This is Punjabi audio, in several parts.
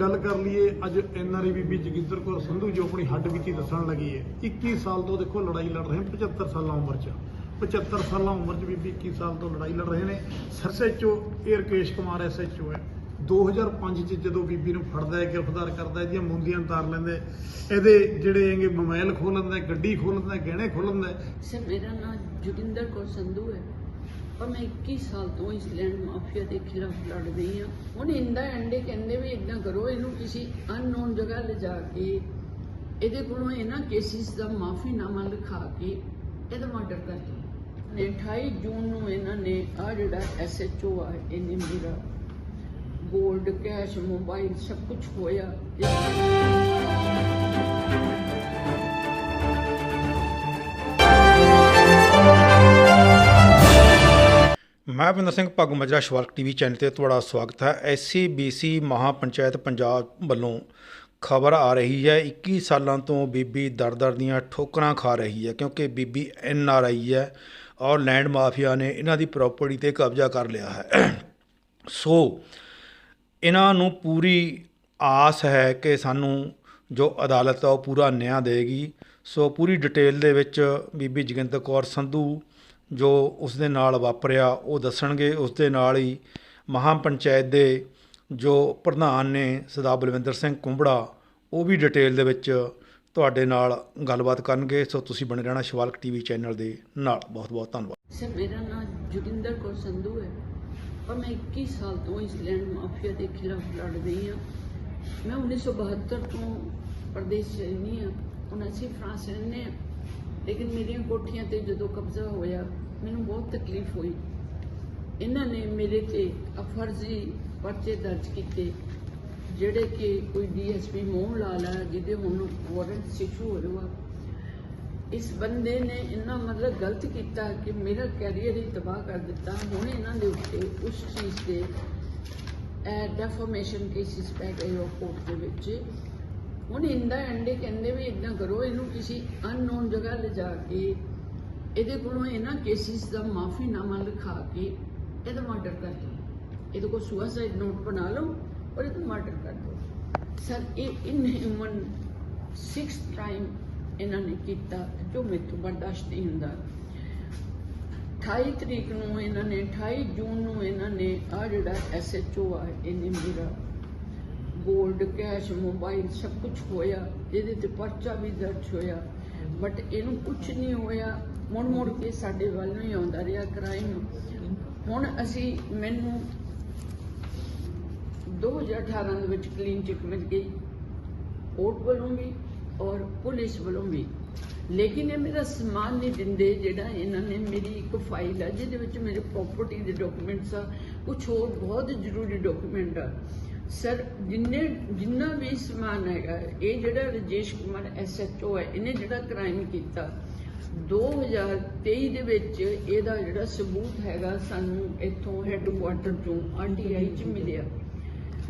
ਗੱਲ ਕਰ ਲਈਏ, ਅੱਜ ਐਨਆਰਆਈ ਬੀਬੀ ਜਗਿੰਦਰ ਕੌਰ ਸੰਧੂ ਜੋ ਆਪਣੀ ਹੱਡ ਬੀਤੀ ਦੱਸਣ ਲੱਗੀ ਹੈ 21 ਸਾਲ ਤੋਂ ਦੇਖੋ ਲੜਾਈ ਲੜ ਰਹੇ ਨੇ 75 ਸਾਲਾਂ ਉਮਰ 'ਚ। 75 ਸਾਲਾਂ ਉਮਰ 'ਚ ਬੀਬੀ 21 ਸਾਲ ਤੋਂ ਲੜਾਈ ਲੜ ਰਹੇ ਨੇ। ਸਰਸੇਚੋ ਇਹ ਰਕੇਸ਼ ਕੁਮਾਰ ਐਸਐਚਓ ਹੈ। 2005 ਚ ਜਦੋਂ ਬੀਬੀ ਨੂੰ ਫੜਦਾ ਹੈ, ਗ੍ਰਿਫਤਾਰ ਕਰਦਾ ਹੈ, ਇਹਦੀਆਂ ਮੁੰਦੀਆਂ ਤਾਰ ਲੈਂਦਾ ਇਹਦੇ ਜਿਹੜੇ ਹੈਗੇ ਮੋਬਾਈਲ ਖੋਲ ਲੈਂਦਾ ਗੱਡੀ ਖੋਲ ਲੈਂਦਾ ਗਹਿਣੇ ਖੋਲ ਲੈਂਦਾ ਸਰ, ਮੇਰਾ ਨਾਮ ਜੋਗਿੰਦਰ ਕੌਰ ਸੰਧੂ ਹੈ। ਔਰ ਮੈਂ 21 ਸਾਲ ਤੋਂ ਇਸ ਲੈਂਡ ਮਾਫੀਆ ਦੇ ਖਿਲਾਫ ਲੜ ਰਹੀ ਹਾਂ। ਹੁਣ ਇੰਦਾ ਐਂਡੇ ਕਹਿੰਦੇ ਵੀ ਇਦਾਂ ਕਰੋ, ਇਹਨੂੰ ਕਿਸੇ ਅਨਨੋਨ ਜਗ੍ਹਾ ਲਿਜਾ ਕੇ, ਇਹਦੇ ਕੋਲੋਂ ਇਹਨਾਂ ਕੇਸਿਸ ਦਾ ਮਾਫੀਨਾਮਾ ਲਿਖਾ ਕੇ ਇਹਦਾ ਮਰਡਰ ਕਰ ਦਿਓ ਨੇ 28 ਜੂਨ ਨੂੰ ਇਹਨਾਂ ਨੇ ਆ ਜਿਹੜਾ ਐਸਐਚਓ ਆ, ਇਹਨੇ ਮੇਰਾ ਗੋਲਡ ਕੈਸ਼ ਮੋਬਾਈਲ ਸਭ ਕੁਝ ਹੋਇਆ ਮੈਂ ਭਿੰਦਰ ਸਿੰਘ ਪੱਗ ਮਜਰਾ ਸ਼ਵਾਲਕ ਟੀਵੀ ਚੈਨਲ ਤੇ ਤੁਹਾਡਾ ਸਵਾਗਤ ਹੈ। ਐਸਸੀਬੀਸੀ ਮਹਾਪੰਚਾਇਤ ਪੰਜਾਬ ਵੱਲੋਂ ਖਬਰ ਆ ਰਹੀ ਹੈ। 21 ਸਾਲਾਂ ਤੋਂ ਬੀਬੀ ਦਰ-ਦਰ ਦੀਆਂ ਠੋਕਰਾਂ ਖਾ ਰਹੀ ਹੈ ਕਿਉਂਕਿ ਬੀਬੀ ਐਨ ਆਰ ਆਈ ਹੈ ਔਰ ਲੈਂਡ ਮਾਫੀਆ ਨੇ ਇਹਨਾਂ ਦੀ ਪ੍ਰਾਪਰਟੀ ਤੇ ਕਬਜ਼ਾ ਕਰ ਲਿਆ ਹੈ। ਸੋ ਇਹਨਾਂ ਨੂੰ ਪੂਰੀ ਆਸ ਹੈ ਕਿ ਸਾਨੂੰ ਜੋ ਅਦਾਲਤ ਆ ਉਹ ਪੂਰਾ ਨਿਆਂ ਦੇਗੀ। ਸੋ ਪੂਰੀ ਡਿਟੇਲ ਦੇ ਵਿੱਚ ਬੀਬੀ ਜੋਗਿੰਦਰ ਕੌਰ ਸੰਧੂ ਜੋ ਉਸ ਦੇ ਨਾਲ ਵਾਪਰਿਆ, ਉਹ ਦੱਸਣਗੇ। ਉਸ ਦੇ ਨਾਲ ਹੀ ਮਹਾਪੰਚਾਇਤ ਦੇ ਜੋ ਪ੍ਰਧਾਨ ਨੇ ਸਰਦਾਰ ਬਲਵਿੰਦਰ ਸਿੰਘ ਕੁੰਬੜਾ, ਉਹ ਵੀ ਡਿਟੇਲ ਦੇ ਵਿੱਚ ਤੁਹਾਡੇ ਨਾਲ ਗੱਲਬਾਤ ਕਰਨਗੇ। ਸੋ ਤੁਸੀਂ ਬਣੇ ਰਹਿਣਾ ਸ਼ਿਵਾਲਕ ਟੀਵੀ ਚੈਨਲ ਦੇ ਨਾਲ। ਬਹੁਤ ਬਹੁਤ ਧੰਨਵਾਦ। ਸਰ, ਮੇਰਾ ਨਾਮ ਜੋਗਿੰਦਰ ਕੌਰ ਸੰਧੂ ਹੈ। ਔਰ ਮੈਂ 21 ਸਾਲ ਤੋਂ ਇਸ ਮਾਫੀਆ ਦੇ ਖਿਲਾਫ ਲੜ ਰਹੀ ਹਾਂ। ਮੈਂ 1972 ਤੋਂ ਪ੍ਰਦੇਸ਼ 'ਚ ਹਾਂ। ਹੁਣ ਅਸੀਂ ਫਰਾਂਸ ਰਹਿੰਦੇ ਲੇਕਿਨ ਮੇਰੀਆਂ ਕੋਠੀਆਂ ਤੇ ਜਦੋਂ ਕਬਜ਼ਾ ਹੋਇਆ, ਮੈਨੂੰ ਬਹੁਤ ਤਕਲੀਫ ਹੋਈ। ਇਹਨਾਂ ਨੇ ਮੇਰੇ ਤੇ ਅਫਰਜ਼ੀ ਪਰਚੇ ਦਰਜ ਕੀਤੇ, ਜਿਹੜੇ ਕਿ ਕੋਈ ਡੀਐਸਪੀ ਮੋਹਨ ਲਾਲ ਹੈ ਜਿਹਦੇ ਹੁਣ ਵਾਰੰਟ ਇਸ਼ੂ ਹੋ ਰਿਹਾ। ਇਸ ਬੰਦੇ ਨੇ ਇੰਨਾ ਮਤਲਬ ਗਲਤ ਕੀਤਾ ਕਿ ਮੇਰਾ ਕੈਰੀਅਰ ਹੀ ਤਬਾਹ ਕਰ ਦਿੱਤਾ। ਹੁਣ ਇਹਨਾਂ ਦੇ ਉੱਤੇ ਉਸ ਚੀਜ਼ ਦੇ ਡੈਫਰਮੇਸ਼ਨ ਕੇਸਿਸ ਪੈ ਗਏ ਉਹ ਕੋਰਟ ਦੇ ਵਿੱਚ। ਹੁਣ ਇੰਦਾ ਐਂਡੇ ਕਹਿੰਦੇ ਵੀ ਇਦਾਂ ਕਰੋ, ਇਹਨੂੰ ਕਿਸੇ ਅਨਨੋਨ ਜਗ੍ਹਾ ਲਿਜਾ ਕੇ, ਇਹਦੇ ਕੋਲੋਂ ਇਹਨਾਂ ਕੇਸਿਸ ਦਾ ਮਾਫੀਨਾਮਾ ਲਿਖਾ ਕੇ ਇਹਦਾ ਮਰਡਰ ਕਰ ਦਿਓ। ਇਹਦੇ ਕੋਲ ਸੁਸਾਈਡ ਨੋਟ ਬਣਾ ਲਓ ਔਰ ਇਹਦਾ ਮਰਡਰ ਕਰ ਦਿਓ। ਸਰ ਇਹ ਇਨਹਿਊਮਨ ਸਿਕਸ ਟਾਈਮ ਇਹਨਾਂ ਨੇ ਕੀਤਾ ਜੋ ਮੇਰੇ ਤੋਂ ਬਰਦਾਸ਼ਤ ਨਹੀਂ ਹੁੰਦਾ। 28 ਤਰੀਕ ਨੂੰ ਇਹਨਾਂ ਨੇ 28 ਜੂਨ ਨੂੰ ਇਹਨਾਂ ਨੇ ਆ ਜਿਹੜਾ ਐਸਐਚਓ ਆ, ਇਹਨੇ ਮੇਰਾ ਗੋਲਡ ਕੈਸ਼ ਮੋਬਾਈਲ ਸਭ ਕੁਝ ਹੋਇਆ। ਇਹਦੇ ਤੇ ਪਰਚਾ ਵੀ ਦਰਜ ਹੋਇਆ। ਬਟ ਇਹਨੂੰ ਕੁਝ ਨਹੀਂ ਹੋਇਆ। ਮੁੜ ਮੁੜ ਕੇ ਸਾਡੇ ਵੱਲ ਨੂੰ ਹੀ ਆਉਂਦਾ ਰਿਹਾ ਕ੍ਰਾਈਮ ਹੁਣ ਅਸੀਂ ਮੈਨੂੰ 2018 ਦੇ ਵਿੱਚ ਕਲੀਨ ਚਿੱਟ ਮਿਲ ਗਈ। ਕੋਰਟ ਵੱਲੋਂ ਵੀ ਔਰ ਪੁਲਿਸ ਵੱਲੋਂ ਵੀ। ਲੇਕਿਨ ਇਹ ਮੇਰਾ ਸਮਾਨ ਨਹੀਂ ਦਿੰਦੇ ਜਿਹੜਾ ਇਹਨਾਂ ਨੇ ਮੇਰੀ ਇੱਕ ਫਾਈਲ ਆ, ਜਿਹਦੇ ਵਿੱਚ ਮੇਰੇ ਪ੍ਰਾਪਰਟੀ ਦੇ ਡਾਕੂਮੈਂਟਸ ਆ। ਕੁਝ ਹੋਰ ਬਹੁਤ ਜ਼ਰੂਰੀ ਡਾਕੂਮੈਂਟ ਆ। ਸਰ, ਜਿੰਨੇ, ਜਿੰਨਾ ਵੀ ਸਮਾਨ ਹੈਗਾ, ਇਹ ਜਿਹੜਾ ਰਜੇਸ਼ ਕੁਮਾਰ ਐਸਐਚਓ ਹੈ, ਇਹਨੇ ਜਿਹੜਾ ਕ੍ਰਾਈਮ ਕੀਤਾ 2023 ਦੇ ਵਿੱਚ ਇਹਦਾ ਜਿਹੜਾ ਸਬੂਤ ਹੈਗਾ, ਸਾਨੂੰ ਇੱਥੋਂ ਹੈੱਡਕੁਆਟਰ ਤੋਂ ਆਰਟੀਆਈ ਚ ਮਿਲਿਆ।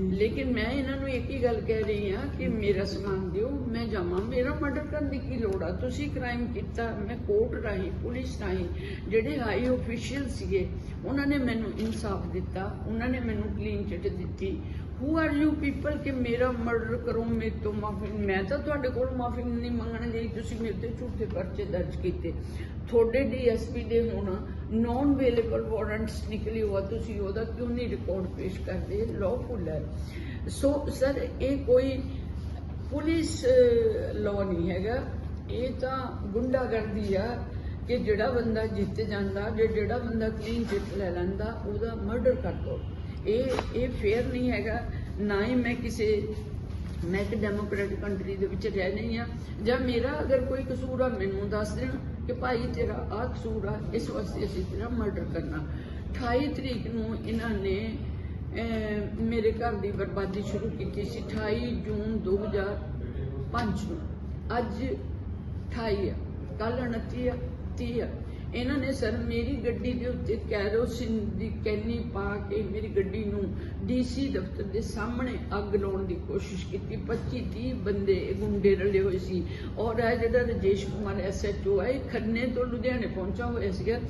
ਲੇਕਿਨ ਮੈਂ ਇਹਨਾਂ ਨੂੰ ਇੱਕ ਹੀ ਗੱਲ ਕਹਿ ਰਹੀ ਹਾਂ ਕਿ ਮੇਰਾ ਸਮਾਨ ਦਿਓ, ਮੈਂ ਜਾਵਾਂ, ਮੇਰਾ ਮਰਡਰ ਕਰਨ ਦੀ ਕੀ ਲੋੜ ਆ? ਤੁਸੀਂ ਕ੍ਰਾਈਮ ਕੀਤਾ, ਮੈਂ ਕੋਰਟ ਰਾਹੀਂ, ਪੁਲਿਸ ਰਾਹੀਂ, ਜਿਹੜੇ ਹਾਈ ਅਫੀਸ਼ੀਅਲ ਸੀਗੇ, ਉਹਨਾਂ ਨੇ ਮੈਨੂੰ ਇਨਸਾਫ ਦਿੱਤਾ, ਉਹਨਾਂ ਨੇ ਮੈਨੂੰ ਕਲੀਨ ਚਿੱਟ ਦਿੱਤੀ ਹੂ ਆਰ ਯੂ ਪੀਪਲ ਕਿ ਮੇਰਾ ਮਰਡਰ ਕਰੋ ਮੇਰੇ ਤੋਂ ਮਾਫੀ ਮੈਂ ਤਾਂ ਤੁਹਾਡੇ ਕੋਲ ਮਾਫੀ ਨਹੀਂ ਮੰਗਣ ਗਈ, ਤੁਸੀਂ ਮੇਰੇ ਤੇ ਝੂਠੇ ਪਰਚੇ ਦਰਜ ਕੀਤੇ। ਤੁਹਾਡੇ ਡੀਐਸਪੀ ਦੇ ਹੁਣ ਨੌਨ ਅਵੇਲੇਬਲ ਵਾਰੰਟਸ ਨਿਕਲੇ ਹੋਆ, ਤੁਸੀਂ ਉਹਦਾ ਕਿਉਂ ਨਹੀਂ ਰਿਕਾਰਡ ਪੇਸ਼ ਕਰਦੇ? ਲawful ਹੈ। ਸੋ ਸਰ ਇਹ ਕੋਈ ਪੁਲਿਸ ਲਾਅ ਨਹੀਂ ਹੈਗਾ। ਇਹ ਤਾਂ ਗੁੰਡਾਗਰਦੀ ਆ ਕਿ ਜਿਹੜਾ ਬੰਦਾ ਜਿੱਤ ਜਾਂਦਾ, ਜੇ ਜਿਹੜਾ ਬੰਦਾ ਕਲੀਨ ਚਿੱਟ ਲੈ ਲੈਂਦਾ, ਉਹਦਾ ਮਰਡਰ ਕਰ ਦੋ। ਇਹ ਇਹ ਫੇਅਰ ਨਹੀਂ ਹੈਗਾ, ਨਾ ਹੀ ਮੈਂ ਕਿਸੇ, ਮੈਂ ਇੱਕ ਡੈਮੋਕ੍ਰੈਟਿਕ ਕੰਟਰੀ ਦੇ ਵਿੱਚ ਰਹਿ ਨਹੀਂ ਆ ਜਾਂ ਮੇਰਾ ਅਗਰ ਕੋਈ ਕਸੂਰ ਆ, ਮੈਨੂੰ ਦੱਸ ਦੇਣ ਕਿ ਭਾਈ ਤੇਰਾ ਆਹ ਕਸੂਰ ਆ, ਇਸ ਵਾਸਤੇ ਅਸੀਂ ਤੇਰਾ ਮਰਡਰ ਕਰਨਾ। 28 ਤਰੀਕ ਨੂੰ ਇਹਨਾਂ ਨੇ ਮੇਰੇ ਘਰ ਦੀ ਬਰਬਾਦੀ ਸ਼ੁਰੂ ਕੀਤੀ ਸੀ 28 ਜੂਨ 2005 ਨੂੰ। ਅੱਜ 28 ਆ ਕੱਲ 29 ਆ 30 ਆ। ਇਹਨਾਂ ਨੇ ਸਰ ਮੇਰੀ ਗੱਡੀ ਦੇ ਉੱਤੇ ਕੈਰੋਸਿਨ ਦੀ ਕੈਨੀ ਪਾ ਕੇ ਮੇਰੀ ਗੱਡੀ ਨੂੰ ਡੀਸੀ ਦਫ਼ਤਰ ਦੇ ਸਾਹਮਣੇ ਅੱਗ ਲਾਉਣ ਦੀ ਕੋਸ਼ਿਸ਼ ਕੀਤੀ। 25 30 ਬੰਦੇ ਗੁੰਡੇ ਰਲੇ ਹੋਏ ਸੀ। ਔਰ ਇਹ ਜਿਹੜਾ ਰਜੇਸ਼ ਕੁਮਾਰ ਐਸਐਚਓ ਹੈ, ਇਹ ਖੰਨੇ ਤੋਂ ਲੁਧਿਆਣੇ ਪਹੁੰਚਾ ਹੋਇਆ ਸੀਗਾ।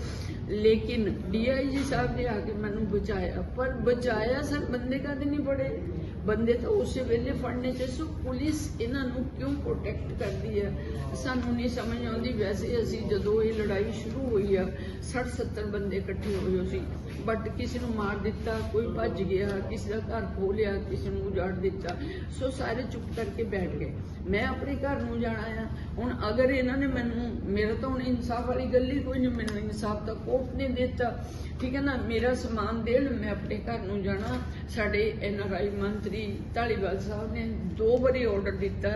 ਲੇਕਿਨ ਡੀਆਈਜੀ ਸਾਹਿਬ ਨੇ ਆ ਕੇ ਮੈਨੂੰ ਬਚਾਇਆ। ਪਰ ਬਚਾਇਆ ਸਰ, ਬੰਦੇ ਕਦੇ ਨਹੀਂ ਪੜੇ ਬੰਦੇ ਤਾਂ ਉਸੇ ਵੇਲੇ ਫੜਨੇ ਚਾਹੀਦੇ ਸੋ ਪੁਲਿਸ ਇਹਨਾਂ ਨੂੰ ਕਿਉਂ ਪ੍ਰੋਟੈਕਟ ਕਰਦੀ ਹੈ? ਸਾਨੂੰ ਨਹੀਂ ਸਮਝ ਆਉਂਦੀ। ਵੈਸੇ ਅਸੀਂ ਜਦੋਂ ਇਹ ਲੜਾਈ ਸ਼ੁਰੂ ਹੋਈ ਆ 60 70 ਬੰਦੇ ਇਕੱਠੇ ਹੋਏ ਸੀ। ਬਟ ਕਿਸੇ ਨੂੰ ਮਾਰ ਦਿੱਤਾ, ਕੋਈ ਭੱਜ ਗਿਆ, ਕਿਸੇ ਦਾ ਘਰ ਖੋਹ ਲਿਆ, ਕਿਸੇ ਨੂੰ ਉਜਾੜ ਦਿੱਤਾ। ਸੋ ਸਾਰੇ ਚੁੱਪ ਕਰਕੇ ਬੈਠ ਗਏ। ਮੈਂ ਆਪਣੇ ਘਰ ਨੂੰ ਜਾਣਾ ਆ। ਹੁਣ ਅਗਰ ਇਹਨਾਂ ਨੇ ਮੈਨੂੰ, ਮੇਰਾ ਤਾਂ ਹੁਣ ਇਨਸਾਫ ਵਾਲੀ ਗੱਲ ਹੀ ਕੋਈ ਨਹੀਂ, ਮੈਨੂੰ ਇਨਸਾਫ ਤਾਂ ਕੋਰਟ ਨੇ ਦਿੱਤਾ। ਠੀਕ ਹੈ ਨਾ? ਮੇਰਾ ਸਮਾਨ ਦੇਣ, ਮੈਂ ਆਪਣੇ ਘਰ ਨੂੰ ਜਾਣਾ। ਸਾਡੇ ਐਨਆਰਆਈ ਮੰਤਰੀ ਢਾਲੀਵਾਲ ਸਾਹਿਬ ਨੇ ਦੋ ਵਾਰੀ ਆਰਡਰ ਦਿੱਤਾ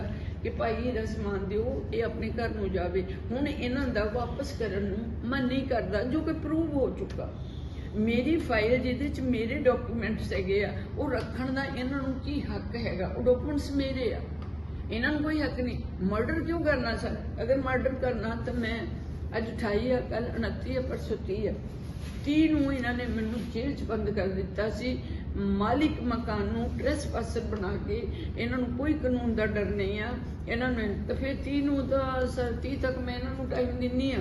ਕਿ ਭਾਈ ਇਹਦਾ ਸਮਾਨ ਦਿਓ, ਇਹ ਆਪਣੇ ਘਰ ਨੂੰ ਜਾਵੇ। ਹੁਣ ਇਹਨਾਂ ਦਾ ਵਾਪਸ ਕਰਨ ਨੂੰ ਮਨ ਨਹੀਂ ਕਰਦਾ, ਜੋ ਕਿ ਪ੍ਰੂਵ ਹੋ ਚੁੱਕਾ। ਮੇਰੀ ਫਾਈਲ ਜਿਹਦੇ ਚ ਮੇਰੇ ਡਾਕੂਮੈਂਟਸ ਹੈਗੇ ਆ, ਉਹ ਰੱਖਣ ਦਾ ਇਹਨਾਂ ਨੂੰ ਕੀ ਹੱਕ ਹੈਗਾ? ਉਹ ਡਾਕੂਮੈਂਟਸ ਮੇਰੇ ਆ। ਇਹਨਾਂ ਨੂੰ ਕੋਈ ਹੱਕ ਨਹੀਂ। ਮਰਡਰ ਕਿਉਂ ਕਰਨਾ ਸਰ ਅਗਰ ਮਰਡਰ ਕਰਨਾ ਤਾਂ ਮੈਂ ਅੱਜ 28 ਆ ਕੱਲ 29 ਆ, ਪਰਸੋਂ 30 ਆ। 30 ਨੂੰ ਇਹਨਾਂ ਨੇ ਮੈਨੂੰ ਜੇਲ੍ਹ 'ਚ ਬੰਦ ਕਰ ਦਿੱਤਾ ਸੀ। ਮਾਲਿਕ ਮਕਾਨ ਨੂੰ ਟ੍ਰੈਸਪਾਸਰ ਬਣਾ ਕੇ ਇਹਨਾਂ ਨੂੰ ਕੋਈ ਕਾਨੂੰਨ ਦਾ ਡਰ ਨਹੀਂ ਆ। ਇਹਨਾਂ ਨੂੰ ਤਾਂ ਫਿਰ 30 ਨੂੰ ਤਾਂ ਸਰ 30 ਤੱਕ ਮੈਂ ਇਹਨਾਂ ਨੂੰ ਟਾਈਮ ਦਿੰਨੀ ਆ।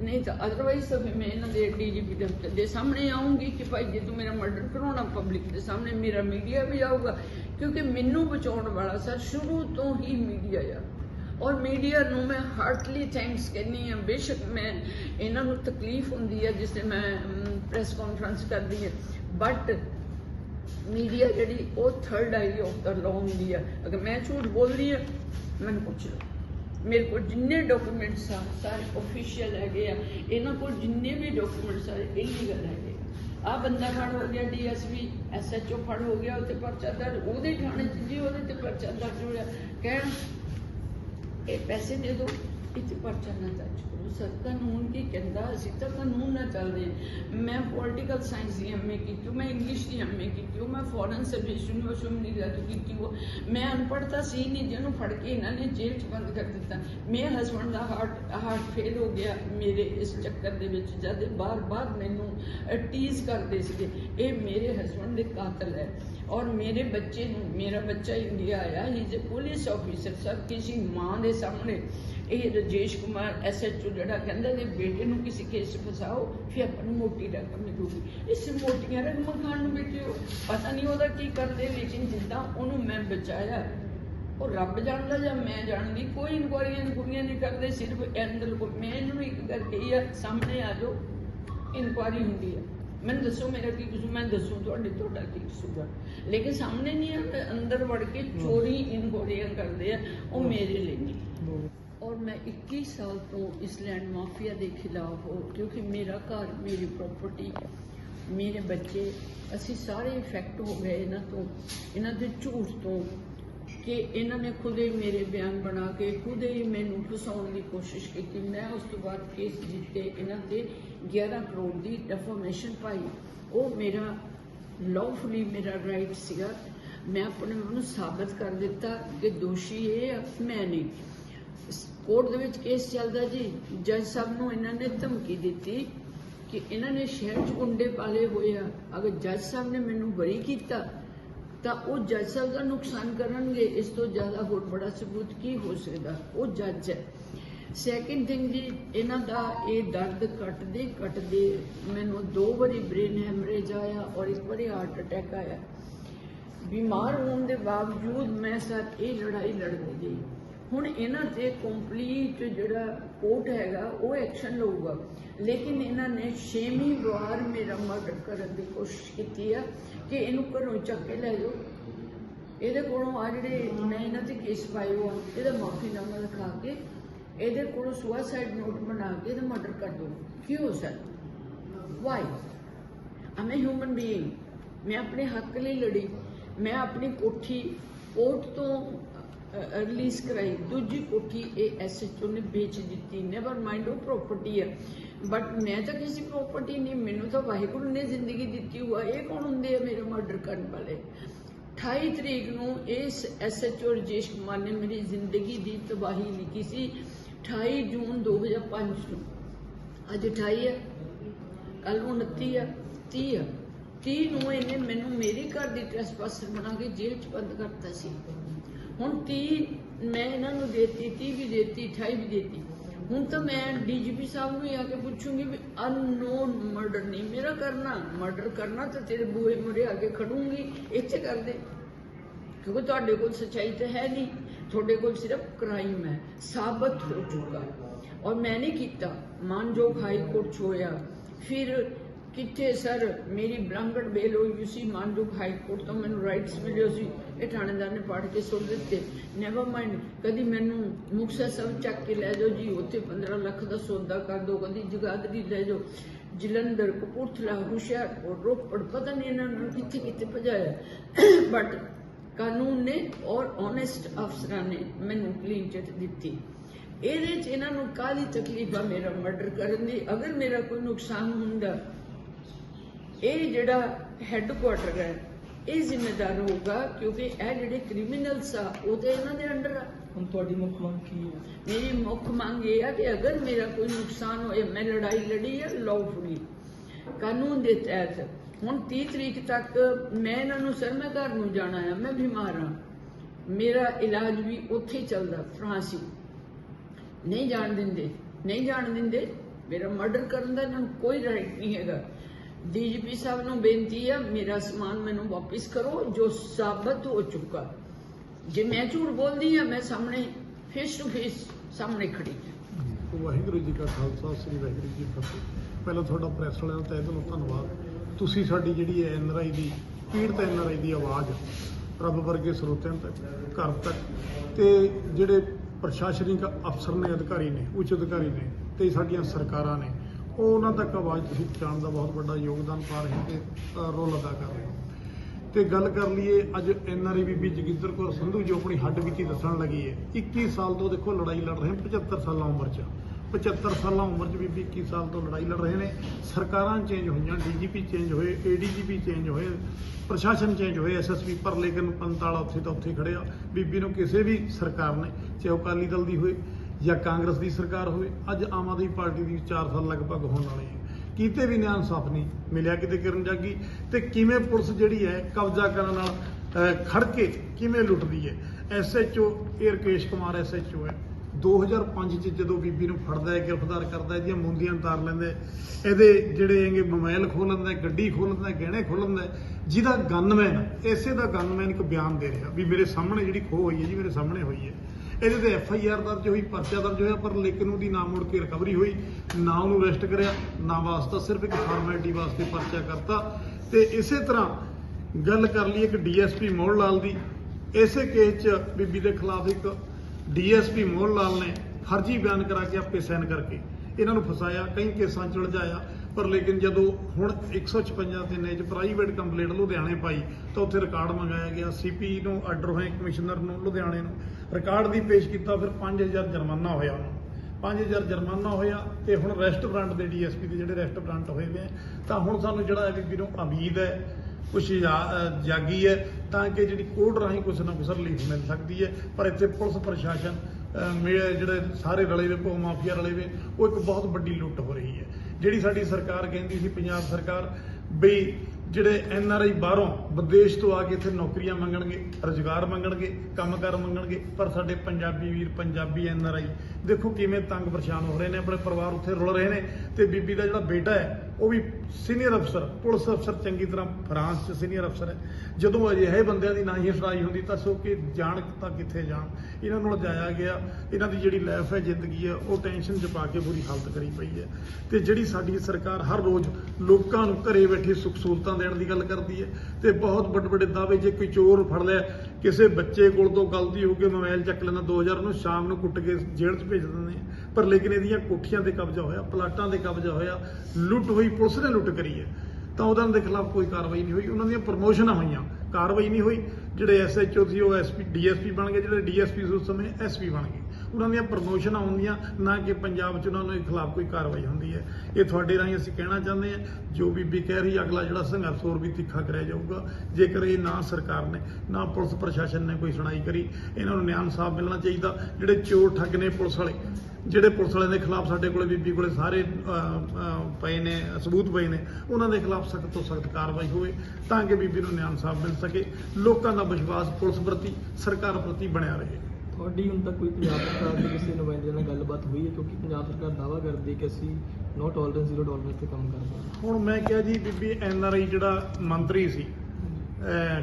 ਨਹੀਂ ਤਾਂ ਅਦਰਵਾਈਜ਼ ਤਾਂ ਫਿਰ ਮੈਂ ਇਹਨਾਂ ਦੇ ਡੀਜੀਪੀ ਦਫ਼ਤਰ ਦੇ ਸਾਹਮਣੇ ਆਉਂਗੀ ਕਿ ਭਾਈ ਜੇ ਤੂੰ ਮੇਰਾ ਮਰਡਰ ਕਰਾਉਣਾ ਪਬਲਿਕ ਦੇ ਸਾਹਮਣੇ, ਮੇਰਾ ਮੀਡੀਆ ਵੀ ਆਊਗਾ। ਕਿਉਂਕਿ ਮੈਨੂੰ ਬਚਾਉਣ ਵਾਲਾ ਸਰ ਸ਼ੁਰੂ ਤੋਂ ਹੀ ਮੀਡੀਆ ਆ। ਔਰ ਮੀਡੀਆ ਨੂੰ ਮੈਂ ਹਾਰਟਲੀ ਥੈਂਕਸ ਕਹਿੰਦੀ ਹਾਂ। ਬੇਸ਼ੱਕ ਮੈਂ ਇਹਨਾਂ ਨੂੰ ਤਕਲੀਫ ਹੁੰਦੀ ਹੈ ਜਿਸ ਤੇ ਮੈਂ ਪ੍ਰੈਸ ਕਾਨਫਰੰਸ ਕਰਦੀ ਹਾਂ। ਬਟ ਮੀਡੀਆ ਜਿਹੜੀ ਉਹ third eye of the law ਹੁੰਦੀ ਆ। ਅਗਰ ਮੈਂ ਝੂਠ ਬੋਲਦੀ ਆ, ਮੈਨੂੰ ਪੁੱਛ ਲਓ। ਮੇਰੇ ਕੋਲ ਜਿੰਨੇ ਡਾਕੂਮੈਂਟਸ ਆ, ਸਾਰੇ ਅਫੀਸ਼ੀਅਲ ਹੈਗੇ ਆ। ਇਹਨਾਂ ਕੋਲ ਜਿੰਨੇ ਵੀ ਡਾਕੂਮੈਂਟਸ ਆ ਇਲੀਗਲ ਹੈਗੇ ਆ। ਬੰਦਾ ਫੜ ਹੋ ਗਿਆ ਡੀਐਸਪੀ, ਐਸਐਚਓ ਫੜ ਹੋ ਗਿਆ ਉੱਤੇ ਪਰਚਾ ਦਰਜ, ਉਹਦੇ ਥਾਣੇ 'ਚ ਜੀ, ਉਹਦੇ ਤੇ ਪਰਚਾ ਦਰਜ ਹੋਇਆ। ਕਹਿਣ, ਇਹ ਪੈਸੇ ਦੇ ਦਿਓ। ਇੱਥੇ ਪਰਚਾ ਨਾ ਦਰਜ ਕਰੋ। ਸਰ ਕਾਨੂੰਨ ਕੀ ਕਹਿੰਦਾ? ਅਸੀਂ ਤਾਂ ਕਾਨੂੰਨ ਨਾਲ ਚੱਲਦੇ ਮੈਂ ਪੋਲੀਟੀਕਲ ਸਾਇੰਸ ਦੀ ਐਮਏ ਕੀਤੀ ਮੈਂ ਇੰਗਲਿਸ਼ ਦੀ ਐਮਏ ਕੀਤੀ ਹੋਈ, ਮੈਂ ਫੋਰਨ ਸਰਵਿਸ ਯੂਨੀਵਰਸਿਟੀ ਦੀ ਗੱਲ ਕੀਤੀ ਹੋਈ। ਮੈਂ ਅਨਪੜ੍ਹਤਾ ਸੀ ਨਹੀਂ ਜਿਹਨੂੰ ਫੜ ਕੇ ਇਹਨਾਂ ਨੇ ਜੇਲ੍ਹ 'ਚ ਬੰਦ ਕਰ ਦਿੱਤਾ। ਮੇਰੇ ਹਸਬੰਡ ਦਾ ਹਾਰਟ ਹਾਰਟ ਫੇਲ ਹੋ ਗਿਆ ਮੇਰੇ ਇਸ ਚੱਕਰ ਦੇ ਵਿੱਚ ਜਦ ਬਾਰ-ਬਾਰ ਮੈਨੂੰ ਟੀਜ਼ ਕਰਦੇ ਸੀਗੇ ਇਹ ਮੇਰੇ ਹਸਬੰਡ ਦੇ ਕਾਤਲ ਹੈ। ਔਰ ਮੇਰੇ ਬੱਚੇ ਨੂੰ, ਮੇਰਾ ਬੱਚਾ ਇੰਡੀਆ ਆਇਆ ਹੀ ਇਜ਼ ਪੁਲਿਸ ਆਫੀਸਰ ਸਭ ਕਿਸੇ ਮਾਂ ਦੇ ਸਾਹਮਣੇ। ਇਹ ਰਜੇਸ਼ ਕੁਮਾਰ ਐਸਐਚਓ ਜਿਹੜਾ ਕਹਿੰਦਾ ਜੇ ਬੇਟੇ ਨੂੰ ਕਿਸੇ ਕੇਸ 'ਚ ਫਸਾਓ, ਫਿਰ ਆਪਾਂ ਨੂੰ ਮੋਟੀ ਰਕਮ ਮਿਲੂਗੀ। ਇਸ ਮੋਟੀਆਂ ਰਕਮਾਂ ਖਾਣ ਨੂੰ ਬੇਟੇ ਪਤਾ ਨਹੀਂ ਉਹਦਾ ਕੀ ਕਰਦੇ, ਲੇਕਿਨ ਜਿੱਦਾਂ ਉਹਨੂੰ ਮੈਂ ਬਚਾਇਆ, ਉਹ ਰੱਬ ਜਾਣਦਾ ਜਾਂ ਮੈਂ ਜਾਣਦੀ, ਕੋਈ ਇਨਕੁਆਰੀਆਂ ਇਨਕੁਆਰੀਆਂ ਨਹੀਂ ਕਰਦੇ, ਸਿਰਫ ਐਂਡਲ ਕੋ ਮੈਂ ਇਹਨੂੰ ਇੱਕ ਗੱਲ ਕਹੀ ਆ, ਸਾਹਮਣੇ ਆ ਜਾਓ, ਇਨਕੁਆਰੀ ਹੁੰਦੀ ਆ। ਮੈਨੂੰ ਦੱਸੋ ਮੇਰਾ ਕੀ ਕਸੂਰ ਮੈਂ ਦੱਸੂ ਤੁਹਾਡੇ ਤੁਹਾਡਾ ਕੀ ਕਸੂਰ ਆ? ਲੇਕਿਨ ਸਾਹਮਣੇ ਨਹੀਂ ਆਉਂਦੇ ਅੰਦਰ ਵੜ ਕੇ ਚੋਰੀ ਇਨਕੁਆਰੀਆਂ ਕਰਦੇ ਆ ਉਹ ਮੇਰੇ ਲਈ ਨਹੀਂ। ਔਰ ਮੈਂ 21 ਸਾਲ ਤੋਂ ਇਸ ਲੈਂਡ ਮਾਫੀਆ ਦੇ ਖਿਲਾਫ ਹੋ ਕਿਉਂਕਿ ਮੇਰਾ ਘਰ ਮੇਰੀ ਪ੍ਰਾਪਰਟੀ ਮੇਰੇ ਬੱਚੇ ਅਸੀਂ ਸਾਰੇ ਇਫੈਕਟ ਹੋ ਗਏ ਇਹਨਾਂ ਤੋਂ ਇਹਨਾਂ ਦੇ ਝੂਠ ਤੋਂ। ਕਿ ਇਹਨਾਂ ਨੇ ਖੁਦ ਹੀ ਮੇਰੇ ਬਿਆਨ ਬਣਾ ਕੇ, ਖੁਦ ਹੀ ਮੈਨੂੰ ਫਸਾਉਣ ਦੀ ਕੋਸ਼ਿਸ਼ ਕੀਤੀ। ਮੈਂ ਉਸ ਤੋਂ ਬਾਅਦ ਕੇਸ ਜਿੱਤੇ ਇਹਨਾਂ ਤੇ 11 ਕਰੋੜ ਦੀ ਡੈਫਾਮੇਸ਼ਨ ਪਾਈ। ਉਹ ਮੇਰਾ ਲawfully ਮੇਰਾ ਰਾਈਟ ਸੀਗਾ। ਮੈਂ ਆਪਣੇ ਆਪ ਨੂੰ ਸਾਬਤ ਕਰ ਦਿੱਤਾ ਕਿ ਦੋਸ਼ੀ ਇਹ ਆ, ਮੈਂ ਨਹੀਂ। ਕੋਰਟ ਦੇ ਵਿੱਚ ਕੇਸ ਚੱਲਦਾ ਜੀ। ਜੱਜ ਸਾਹਿਬ ਨੂੰ ਇਹਨਾਂ ਨੇ ਧਮਕੀ ਦਿੱਤੀ ਕਿ ਇਹਨਾਂ ਨੇ ਸ਼ਹਿਰ 'ਚ ਗੁੰਡੇ ਪਾਲੇ ਹੋਏ ਆ। ਅਗਰ ਜੱਜ ਸਾਹਿਬ ਨੇ ਮੈਨੂੰ ਬਰੀ ਕੀਤਾ ਤਾਂ ਉਹ ਜੱਜ ਸਾਹਿਬ ਦਾ ਨੁਕਸਾਨ ਕਰਨਗੇ, ਇਸ ਤੋਂ ਜ਼ਿਆਦਾ ਹੋਰ ਬੜਾ ਸਬੂਤ ਕੀ ਹੋ ਸਕਦਾ? ਉਹ ਜੱਜ ਹੈ। ਸੈਕਿੰਡ ਥਿੰਗ ਜੀ, ਇਹਨਾਂ ਦਾ ਇਹ ਦਰਦ ਕੱਟਦੇ ਕੱਟਦੇ ਮੈਨੂੰ ਦੋ ਵਾਰੀ ਬ੍ਰੇਨ ਹੈਮਰੇਜ ਆਇਆ ਔਰ ਇੱਕ ਵਾਰੀ ਹਾਰਟ ਅਟੈਕ ਆਇਆ। ਬਿਮਾਰ ਹੋਣ ਦੇ ਬਾਵਜੂਦ ਮੈਂ ਸਰ ਇਹ ਲੜਾਈ ਲੜਦੀ ਗਈ ਹੁਣ ਇਹਨਾਂ ਤੇ ਕੰਪਲੀਟ ਜਿਹੜਾ ਕੋਰਟ ਹੈਗਾ, ਉਹ ਐਕਸ਼ਨ ਲਊਗਾ। ਲੇਕਿਨ ਇਹਨਾਂ ਨੇ ਛੇਵੀਂ ਵਾਰ ਮੇਰਾ ਮਰਡਰ ਕਰਨ ਦੀ ਕੋਸ਼ਿਸ਼ ਕੀਤੀ ਆ ਕਿ ਇਹਨੂੰ ਘਰੋਂ ਚੱਕ ਕੇ ਲੈ ਜਾਓ। ਇਹਦੇ ਕੋਲੋਂ ਆ ਜਿਹੜੇ ਮੈਂ ਇਹਨਾਂ ਤੇ ਕੇਸ ਪਾਏ ਹੋ ਇਹਦਾ ਮਾਫੀਨਾਮਾ ਲਿਖਾ ਕੇ, ਇਹਦੇ ਕੋਲੋਂ ਸੁਸਾਈਡ ਨੋਟ ਬਣਾ ਕੇ ਇਹਦਾ ਮਰਡਰ ਕਰ ਦੋ। ਕਿਉਂ sir why am a human being ਮੈਂ ਆਪਣੇ ਹੱਕ ਲਈ ਲੜੀ। ਮੈਂ ਆਪਣੀ ਕੋਠੀ ਕੋਰਟ ਤੋਂ ਰਿਲੀਜ਼ ਕਰਾਈ ਦੂਜੀ ਕੋਠੀ ਇਹ ਐਸਐਚਓ ਨੇ ਵੇਚ ਦਿੱਤੀ। ਨੈਵਰ ਮਾਈਂਡ ਉਹ ਪ੍ਰਾਪਰਟੀ ਹੈ। ਬਟ ਮੈਂ ਤਾਂ ਕਿਸੇ ਪ੍ਰਾਪਰਟੀ ਨਹੀਂ, ਮੈਨੂੰ ਤਾਂ ਵਾਹਿਗੁਰੂ ਨੇ ਜ਼ਿੰਦਗੀ ਦਿੱਤੀ ਹੋਆ ਇਹ ਕੌਣ ਹੁੰਦੇ ਆ ਮੇਰਾ ਮਰਡਰ ਕਰਨ ਵਾਲੇ? 28 ਤਰੀਕ ਨੂੰ ਇਸ ਐਸਐਚਓ ਰਜੇਸ਼ ਕੁਮਾਰ ਨੇ ਮੇਰੀ ਜ਼ਿੰਦਗੀ ਦੀ ਤਬਾਹੀ ਲਿਖੀ ਸੀ 28 ਜੂਨ 2005 ਨੂੰ। ਅੱਜ 28 ਹੈ ਕੱਲ ਨੂੰ 29 ਆ। 30 ਆ। 30 ਨੂੰ ਇਹਨੇ ਮੈਨੂੰ ਮੇਰੇ ਘਰ ਦੀ ਟ੍ਰੈਸਪਾਸਰ ਬਣਾ ਕੇ ਜੇਲ੍ਹ 'ਚ ਬੰਦ ਕਰਤਾ ਸੀ। ਹੁਣ 30 ਮੈਂ ਇਹਨਾਂ ਨੂੰ ਦੇਤੀ 30 ਵੀ ਦੇਤੀ 28 ਵੀ ਦੇਤੀ। ਹੁਣ ਤਾਂ ਮੈਂ ਡੀਜੀਪੀ ਸਾਹਿਬ ਨੂੰ ਆ ਕੇ ਪੁੱਛੂੰਗੀ ਵੀ ਅਨਨੋਨ ਮਰਡਰ ਨਹੀਂ, ਮੇਰਾ ਕਰਨਾ ਮਰਡਰ ਕਰਨਾ ਤਾਂ ਤੇਰੇ ਬੂਹੇ ਮੁਰੇ ਆ ਕੇ ਖੜੂੰਗੀ, ਇੱਥੇ ਕਰ ਦੇ। ਕਿਉਂਕਿ ਤੁਹਾਡੇ ਕੋਲ ਸੱਚਾਈ ਤਾਂ ਹੈ ਨਹੀਂ, ਤੁਹਾਡੇ ਕੋਲ ਸਿਰਫ ਕ੍ਰਾਈਮ ਹੈ, ਸਾਬਤ ਹੋ ਚੁੱਕਾ। ਔਰ ਮੈਂ ਨਹੀਂ ਕੀਤਾ, ਮਾਨਯੋਗ ਹਾਈ ਕੋਰਟ 'ਚ ਹੋਇਆ। ਫਿਰ ਕਿੱਥੇ ਸਰ? ਮੇਰੀ ਬਲਾਂਗੜ ਬੇਲ ਹੋਈ ਸੀ ਮਾਨਜੋਗ ਹਾਈ ਕੋਰਟ ਤੋਂ। ਮੈਨੂੰ ਰਾਈਟਸ ਮਿਲਿਓ ਸੀ। ਇਹ ਥਾਣੇਦਾਰ ਨੇ ਪੜ੍ਹ ਕੇ ਸੁਣ ਦਿੱਤੇ। ਨੈਵਰ ਮਾਈਂਡ ਕਦੀ ਮੈਨੂੰ ਮੁਕਤਸਰ ਸਾਹਿਬ ਚੱਕ ਕੇ ਲੈ ਜਾਓ ਜੀ। ਉੱਥੇ 15 ਲੱਖ ਦਾ ਸੌਦਾ ਕਰ ਦਿਓ। ਕਦੀ ਜਗਾਦਰੀ ਲੈ ਜਾਓ। ਜਲੰਧਰ, ਕਪੂਰਥਲਾ, ਹੁਸ਼ਿਆਰਪੁਰ, ਰੋਪੜ, ਪਤਾ ਨਹੀਂ ਇਹਨਾਂ ਨੂੰ ਕਿੱਥੇ ਕਿੱਥੇ ਭਜਾਇਆ। ਬਟ ਕਾਨੂੰਨ ਨੇ ਔਰ ਓਨੈਸਟ ਅਫਸਰਾਂ ਨੇ ਮੈਨੂੰ ਕਲੀਨ ਚਿਟ ਦਿੱਤੀ। ਇਹਦੇ ਚ ਇਹਨਾਂ ਨੂੰ ਕਾਹਦੀ ਤਕਲੀਫ ਆ? ਮੇਰਾ ਮਰਡਰ ਕਰਨ ਦੀ। ਅਗਰ ਮੇਰਾ ਕੋਈ ਨੁਕਸਾਨ ਹੁੰਦਾ ਇਹ ਜਿਹੜਾ ਹੈੱਡਕੁਆਟਰ ਹੈ ਇਹ ਜ਼ਿੰਮੇਦਾਰ ਹੋਊਗਾ ਕਿਉਂਕਿ ਇਹ ਜਿਹੜੇ ਕ੍ਰਿਮੀਨਲਸ ਆ ਉਹ ਤੇ ਇਹਨਾਂ ਦੇ ਅੰਡਰ ਆ। ਹੁਣ ਤੁਹਾਡੀ ਮੁੱਖ ਮੰਗ ਕੀ ਹੈ? ਮੇਰੀ ਮੁੱਖ ਮੰਗ ਇਹ ਆ ਕਿ ਅਗਰ ਮੇਰਾ ਕੋਈ ਨੁਕਸਾਨ ਹੋਏ ਮੈਂ ਲੜਾਈ ਲੜੀ ਹੈ ਲawfully ਕਾਨੂੰਨ ਦੇ ਤਹਿਤ। ਹੁਣ 30 ਤਰੀਕ ਤੱਕ ਮੈਂ ਇਹਨਾਂ ਨੂੰ ਸਰ ਮੈਂ ਘਰ ਨੂੰ ਜਾਣਾ ਆ ਮੈਂ ਬਿਮਾਰ ਹਾਂ ਮੇਰਾ ਇਲਾਜ ਵੀ ਉੱਥੇ ਹੀ ਚੱਲਦਾ ਫਰਾਂਸ। ਹੀ ਨਹੀਂ ਜਾਣ ਦਿੰਦੇ ਨਹੀਂ ਜਾਣ ਦਿੰਦੇ ਮੇਰਾ ਮਰਡਰ ਕਰਨ ਦਾ ਕੋਈ ਰਾਈਟ ਨਹੀਂ ਹੈਗਾ। ਡੀਜੀਪੀ ਸਾਹਿਬ ਨੂੰ ਬੇਨਤੀ ਹੈ ਮੇਰਾ ਸਮਾਨ ਮੈਨੂੰ ਵਾਪਿਸ ਕਰੋ, ਜੋ ਸਾਬਤ ਹੋ ਚੁੱਕਾ। ਜੇ ਮੈਂ ਝੂਠ ਬੋਲਦੀ ਹਾਂ ਮੈਂ ਸਾਹਮਣੇ ਫੇਸ ਟੂ ਫੇਸ ਸਾਹਮਣੇ ਖੜੀ ਹਾਂ ਵਾਹਿਗੁਰੂ ਜੀ ਕਾ ਖਾਲਸਾ, ਸ੍ਰੀ ਵਾਹਿਗੁਰੂ ਜੀ ਫਤਿਹ। ਪਹਿਲਾਂ ਤੁਹਾਡਾ ਪ੍ਰੈਸ ਵਾਲਿਆਂ ਦਾ ਤਹਿ ਦਿਲੋਂ ਧੰਨਵਾਦ। ਤੁਸੀਂ ਸਾਡੀ ਜਿਹੜੀ ਹੈ ਐਨਆਰਆਈ ਦੀ, ਪੀੜਤ ਐਨਆਰਆਈ ਦੀ ਆਵਾਜ਼, ਰੱਬ ਵਰਗੇ ਸਰੋਤਿਆਂ ਤੱਕ, ਘਰ ਤੱਕ, ਤੇ ਜਿਹੜੇ ਪ੍ਰਸ਼ਾਸਨਿਕ ਅਫਸਰ ਨੇ, ਅਧਿਕਾਰੀ ਨੇ, ਉੱਚ ਅਧਿਕਾਰੀ ਨੇ, ਤੇ ਸਾਡੀਆਂ ਸਰਕਾਰਾਂ ਨੇ ਉਹ ਉਹਨਾਂ ਤੱਕ ਆਵਾਜ਼ ਤੁਸੀਂ ਪਹੁੰਚਾਉਣ ਦਾ ਬਹੁਤ ਵੱਡਾ ਯੋਗਦਾਨ ਪਾ ਰਹੇ ਤੇ ਅ, ਰੋਲ ਅਦਾ ਕਰ ਰਹੇ ਹੋ। ਤੇ ਗੱਲ ਕਰ ਲਈਏ ਅੱਜ ਐਨਆਰਆਈ ਬੀਬੀ ਜਗਿੰਦਰ ਕੌਰ ਸੰਧੂ ਜੋ ਆਪਣੀ ਹੱਡ ਬੀਤੀ ਦੱਸਣ ਲੱਗੀ ਹੈ 21 ਸਾਲ ਤੋਂ ਦੇਖੋ ਲੜਾਈ ਲੜ ਰਹੇ 75 ਸਾਲਾਂ ਉਮਰ 'ਚ। 75 ਸਾਲਾਂ ਉਮਰ 'ਚ ਬੀਬੀ 21 ਸਾਲ ਤੋਂ ਲੜਾਈ ਲੜ ਰਹੇ ਨੇ ਸਰਕਾਰਾਂ ਚੇਂਜ ਹੋਈਆਂ ਡੀਜੀਪੀ ਚੇਂਜ ਹੋਏ ਏਡੀਜੀਪੀ ਚੇਂਜ ਹੋਏ ਪ੍ਰਸ਼ਾਸਨ ਚੇਂਜ ਹੋਏ ਐਸਐਸਪੀ ਪਰ ਲੇਕਿਨ ਪੰਤਾਲਾ ਉੱਥੇ ਤਾਂ ਉੱਥੇ ਖੜਿਆ ਬੀਬੀ ਨੂੰ ਕਿਸੇ ਵੀ ਸਰਕਾਰ ਨੇ ਚਾਹੇ ਉਹ ਅਕਾਲੀ ਦਲ ਦੀ ਹੋਏ ਜਾਂ ਕਾਂਗਰਸ ਦੀ ਸਰਕਾਰ ਹੋਵੇ, ਅੱਜ ਆਮ ਆਦਮੀ ਪਾਰਟੀ ਦੀ 4 ਸਾਲ ਲਗਭਗ ਹੋਣ ਵਾਲੇ ਹੈ ਕਿਤੇ ਵੀ ਨਿਆਂ ਇਨਸਾਫ ਨਹੀਂ ਮਿਲਿਆ ਕਿਤੇ ਕਿਰਨ ਜਾਗੀ। ਤੇ ਕਿਵੇਂ ਪੁਲਿਸ ਜਿਹੜੀ ਹੈ ਕਬਜ਼ਾ ਕਰਨ ਨਾਲ ਖੜ ਕੇ ਕਿਵੇਂ ਲੁੱਟਦੀ ਹੈ? ਐਸਐਚਓ ਇਹ ਰਕੇਸ਼ ਕੁਮਾਰ ਐਸਐਚਓ ਹੈ। 2005 ਚ ਜਦੋਂ ਬੀਬੀ ਨੂੰ ਫੜਦਾ ਹੈ, ਗ੍ਰਿਫਤਾਰ ਕਰਦਾ ਹੈ, ਇਹਦੀਆਂ ਮੁੰਦੀਆਂ ਤਾਰ ਲੈਂਦਾ ਇਹਦੇ ਜਿਹੜੇ ਹੈਗੇ ਮੋਬਾਈਲ ਖੋਹ ਲੈਂਦਾ ਗੱਡੀ ਖੋਹ ਲੈਂਦਾ ਗਹਿਣੇ ਖੋਹ ਲੈਂਦਾ ਜਿਹਦਾ ਗਨਮੈਨ ਇਸੇ ਦਾ ਗਨਮੈਨ ਇੱਕ ਬਿਆਨ ਦੇ ਰਿਹਾ ਵੀ ਮੇਰੇ ਸਾਹਮਣੇ ਜਿਹੜੀ ਖੋਹ ਹੋਈ ਹੈ ਜੀ, ਮੇਰੇ ਸਾਹਮਣੇ ਹੋਈ ਹੈ। ਇਹਦੇ ਤੇ ਐਫ ਆਈ ਆਰ ਦਰਜ ਹੋਈ, ਪਰਚਾ ਦਰਜ ਹੋਇਆ, ਪਰ ਲੇਕਿਨ ਉਹਦੀ ਨਾ ਮੁੜ ਕੇ ਰਿਕਵਰੀ ਹੋਈ, ਨਾ ਉਹਨੂੰ ਅਰੈਸਟ ਕਰਿਆ, ਨਾ ਵਾਸਤਾ, ਸਿਰਫ ਇੱਕ ਫਾਰਮੈਲਿਟੀ ਵਾਸਤੇ ਪਰਚਾ ਕਰਤਾ। ਤੇ ਇਸੇ ਤਰ੍ਹਾਂ ਗੱਲ ਕਰ ਲਈ ਇੱਕ ਡੀਐਸਪੀ ਮੋਹਨ ਲਾਲ ਦੀ। ਇਸੇ ਕੇਸ 'ਚ ਬੀਬੀ ਦੇ ਖਿਲਾਫ ਇੱਕ ਡੀਐਸਪੀ ਮੋਹਨ ਲਾਲ ਨੇ ਫਰਜ਼ੀ ਬਿਆਨ ਕਰਾ ਕੇ ਆਪੇ ਸਾਈਨ ਕਰਕੇ ਇਹਨਾਂ ਨੂੰ ਫਸਾਇਆ, ਕਈ ਕੇਸਾਂ 'ਚ ਉਲਝਾਇਆ, ਪਰ ਲੇਕਿਨ ਜਦੋਂ ਹੁਣ 156 ਦਿਨੇ 'ਚ ਪ੍ਰਾਈਵੇਟ ਕੰਪਲੇਂਟ ਲੁਧਿਆਣੇ ਪਾਈ, ਤਾਂ ਉੱਥੇ ਰਿਕਾਰਡ ਮੰਗਾਇਆ ਗਿਆ। ਸੀਪੀ ਨੂੰ ਆਰਡਰ ਹੋਏ ਕਮਿਸ਼ਨਰ ਨੂੰ, ਲੁਧਿਆਣੇ ਨੂੰ। ਰਿਕਾਰਡ ਦੀ ਪੇਸ਼ ਕੀਤਾ, ਫਿਰ 5000 ਜੁਰਮਾਨਾ ਹੋਇਆ ਉਹਨੂੰ। 5000 ਜੁਰਮਾਨਾ ਹੋਇਆ ਤੇ ਹੁਣ ਰੈਸਟੋਰੈਂਟ ਦੇ ਡੀਐਸਪੀ ਦੇ ਜਿਹੜੇ ਰੈਸਟੋਰੈਂਟ ਹੋਏ ਨੇ, ਤਾਂ ਹੁਣ ਸਾਨੂੰ ਜਿਹੜਾ ਹੈ ਵੀ ਵੀਰੋਂ ਉਮੀਦ ਹੈ, ਕੁਛ ਜਾ- ਜਾਗੀ ਹੈ, ਤਾਂ ਕਿ ਜਿਹੜੀ ਕੋਰਟ ਰਾਹੀਂ ਕੁਛ ਨਾ ਕੁਛ ਰਿਲੀਫ ਮਿਲ ਸਕਦੀ ਹੈ। ਪਰ ਇੱਥੇ ਪੁਲਿਸ ਪ੍ਰਸ਼ਾਸਨ ਮੇ- ਜਿਹੜੇ ਸਾਰੇ ਰਲੇ ਵੇ, ਭੂ ਮਾਫੀਆ ਰਲੇ ਵੇ, ਉਹ ਇੱਕ ਬਹੁਤ ਵੱਡੀ ਲੁੱਟ ਹੋ ਰਹੀ ਹੈ। ਜਿਹੜੀ ਸਾਡੀ ਸਰਕਾਰ ਕਹਿੰਦੀ ਸੀ, ਪੰਜਾਬ ਸਰਕਾਰ, ਬਈ ਜਿਹੜੇ ਐਨ ਆਰ ਆਈ ਬਾਹਰੋਂ ਵਿਦੇਸ਼ ਤੋਂ ਆ ਕੇ ਇੱਥੇ ਨੌਕਰੀਆਂ ਮੰਗਣਗੇ, ਰੁਜ਼ਗਾਰ ਮੰਗਣਗੇ ਕੰਮਕਾਰ ਮੰਗਣਗੇ, ਪਰ ਸਾਡੇ ਪੰਜਾਬੀ ਵੀਰ, ਪੰਜਾਬੀ ਐਨ ਆਰ ਆਈ ਦੇਖੋ ਕਿਵੇਂ ਤੰਗ ਪਰੇਸ਼ਾਨ ਹੋ ਰਹੇ ਨੇ, ਆਪਣੇ ਪਰਿਵਾਰ ਉੱਥੇ ਰੁਲ ਰਹੇ ਨੇ ਤੇ ਬੀਬੀ ਦਾ ਜਿਹੜਾ ਬੇਟਾ ਹੈ ਉਹ ਵੀ ਸੀਨੀਅਰ ਅਫਸਰ, ਪੁਲਿਸ ਅਫਸਰ ਚੰਗੀ ਤਰ੍ਹਾਂ, ਫਰਾਂਸ 'ਚ ਸੀਨੀਅਰ ਅਫਸਰ ਹੈ। ਜਦੋਂ ਅਜਿਹੇ ਬੰਦਿਆਂ ਦੀ ਨਾ ਹੀ ਸੁਣਾਈ ਹੁੰਦੀ, ਤਾਂ ਸੋ ਕਿ ਜਾਣ ਤਾਂ ਕਿੱਥੇ ਜਾਣ? ਇਹਨਾਂ ਨੂੰ ਜਾਇਆ ਗਿਆ। ਇਹਨਾਂ ਦੀ ਜਿਹੜੀ ਲਾਈਫ ਹੈ, ਜ਼ਿੰਦਗੀ ਹੈ, ਉਹ ਟੈਨਸ਼ਨ 'ਚ ਪਾ ਕੇ ਬੁਰੀ ਹਾਲਤ ਕਰੀ ਪਈ ਹੈ। ਤੇ ਜਿਹੜੀ ਸਾਡੀ ਸਰਕਾਰ ਹਰ ਰੋਜ਼ ਲੋਕਾਂ ਨੂੰ ਘਰੇ ਬੈਠੇ ਸੁੱਖ ਸਹੂਲਤਾਂ ਦੇਣ ਦੀ ਗੱਲ ਕਰਦੀ ਹੈ, ਤੇ ਬਹੁਤ ਵੱਡੇ ਵੱਡੇ ਦਾਅਵੇ ਜੇ ਕੋਈ ਚੋਰ ਫੜ ਲਿਆ, ਕਿਸੇ ਬੱਚੇ ਕੋਲ ਤੋਂ ਗਲਤੀ ਹੋ ਕੇ ਮੋਬਾਈਲ ਚੱਕ ਲੈਂਦਾ 2000 ਨੂੰ ਸ਼ਾਮ ਨੂੰ ਕੁੱਟ ਕੇ ਜੇਲ੍ਹ 'ਚ ਭੇਜ ਦਿੰਦੇ ਆ। ਪਰ ਲੇਕਿਨ ਇਹਦੀਆਂ ਕੋਠੀਆਂ ਤੇ ਕਬਜ਼ਾ ਹੋਇਆ, ਪਲਾਟਾਂ ਤੇ ਕਬਜ਼ਾ ਹੋਇਆ, ਲੁੱਟ ਹੋਈ, ਪੁਲਿਸ ਨੇ ਲੁੱਟ ਕਰੀ ਹੈ। ਤਾਂ ਉਹਨਾਂ ਦੇ ਖਿਲਾਫ ਕੋਈ ਕਾਰਵਾਈ ਨਹੀਂ ਹੋਈ। ਉਹਨਾਂ ਦੀਆਂ ਪ੍ਰਮੋਸ਼ਨਾਂ ਹੋਈਆਂ, ਕਾਰਵਾਈ ਨਹੀਂ ਹੋਈ। ਜਿਹੜੇ ਐਸਐਚਓ ਸੀ, ਉਹ ਐਸਪੀ ਡੀਐਸਪੀ ਬਣ ਗਏ, ਜਿਹੜੇ ਡੀਐਸਪੀ ਸੀ ਉਸ ਸਮੇਂ ਐਸਪੀ ਬਣ ਗਏ। ਉਹਨਾਂ ਦੀਆਂ ਪ੍ਰਮੋਸ਼ਨਾਂ ਹੁੰਦੀਆਂ ਨਾ ਕਿ ਪੰਜਾਬ 'ਚ ਉਹਨਾਂ ਨੂੰ ਖਿਲਾਫ ਕੋਈ ਕਾਰਵਾਈ ਹੁੰਦੀ ਹੈ। ਇਹ ਤੁਹਾਡੇ ਰਾਹੀਂ ਅਸੀਂ ਕਹਿਣਾ ਚਾਹੁੰਦੇ ਹਾਂ, ਜੋ ਬੀਬੀ ਕਹਿ ਰਹੀ, ਅਗਲਾ ਜਿਹੜਾ ਸੰਘਰਸ਼ ਹੋਰ ਵੀ ਤਿੱਖਾ ਕਰਿਆ ਜਾਊਗਾ। ਜੇਕਰ ਇਹ ਨਾ ਸਰਕਾਰ ਨੇ, ਨਾ ਪੁਲਿਸ ਪ੍ਰਸ਼ਾਸਨ ਨੇ ਕੋਈ ਸੁਣਾਈ ਕਰੀ, ਇਹਨਾਂ ਨੂੰ ਨਿਆਂ ਇਨਸਾਫ ਮਿਲਣਾ ਚਾਹੀਦਾ। ਜਿਹੜੇ ਚੋਰ ਠੱਗ ਨੇ ਪੁਲਿਸ ਵਾਲੇ, ਜਿਹੜੇ ਪੁਲਿਸ ਵਾਲਿਆਂ ਦੇ ਖਿਲਾਫ ਸਾਡੇ ਕੋਲੇ ਬੀਬੀ ਕੋਲੇ ਸਾਰੇ ਪਏ ਨੇ, ਸਬੂਤ ਪਏ ਨੇ, ਉਹਨਾਂ ਦੇ ਖਿਲਾਫ ਸਖਤ ਤੋਂ ਸਖਤ ਕਾਰਵਾਈ ਹੋਵੇ, ਤਾਂ ਕਿ ਬੀਬੀ ਨੂੰ ਨਿਆਂ ਇਨਸਾਫ ਮਿਲ ਸਕੇ। ਲੋਕਾਂ ਦਾ ਵਿਸ਼ਵਾਸ ਪੁਲਿਸ ਪ੍ਰਤੀ, ਸਰਕਾਰ ਪ੍ਰਤੀ ਬਣਿਆ ਰਹੇ। ਤੁਹਾਡੀ ਹੁਣ ਤੱਕ ਕੋਈ ਪੰਜਾਬ ਸਰਕਾਰ ਦੇ ਕਿਸੇ ਨੁਮਾਇੰਦੇ ਨਾਲ ਗੱਲਬਾਤ ਹੋਈ ਹੈ? ਕਿਉਂਕਿ ਪੰਜਾਬ ਸਰਕਾਰ ਦਾਅਵਾ ਕਰਦੀ ਕਿ ਅਸੀਂ ਨੋ ਟੋਲਰੈਂਸ ਜ਼ੀਰੋ ਟੋਲਰੈਂਸ ਤੇ ਕੰਮ ਕਰਦੇ ਹਾਂ। ਹੁਣ ਮੈਂ ਕਿਹਾ ਜੀ ਬੀਬੀ ਐਨ ਆਰ ਆਈ ਜਿਹੜਾ ਮੰਤਰੀ ਸੀ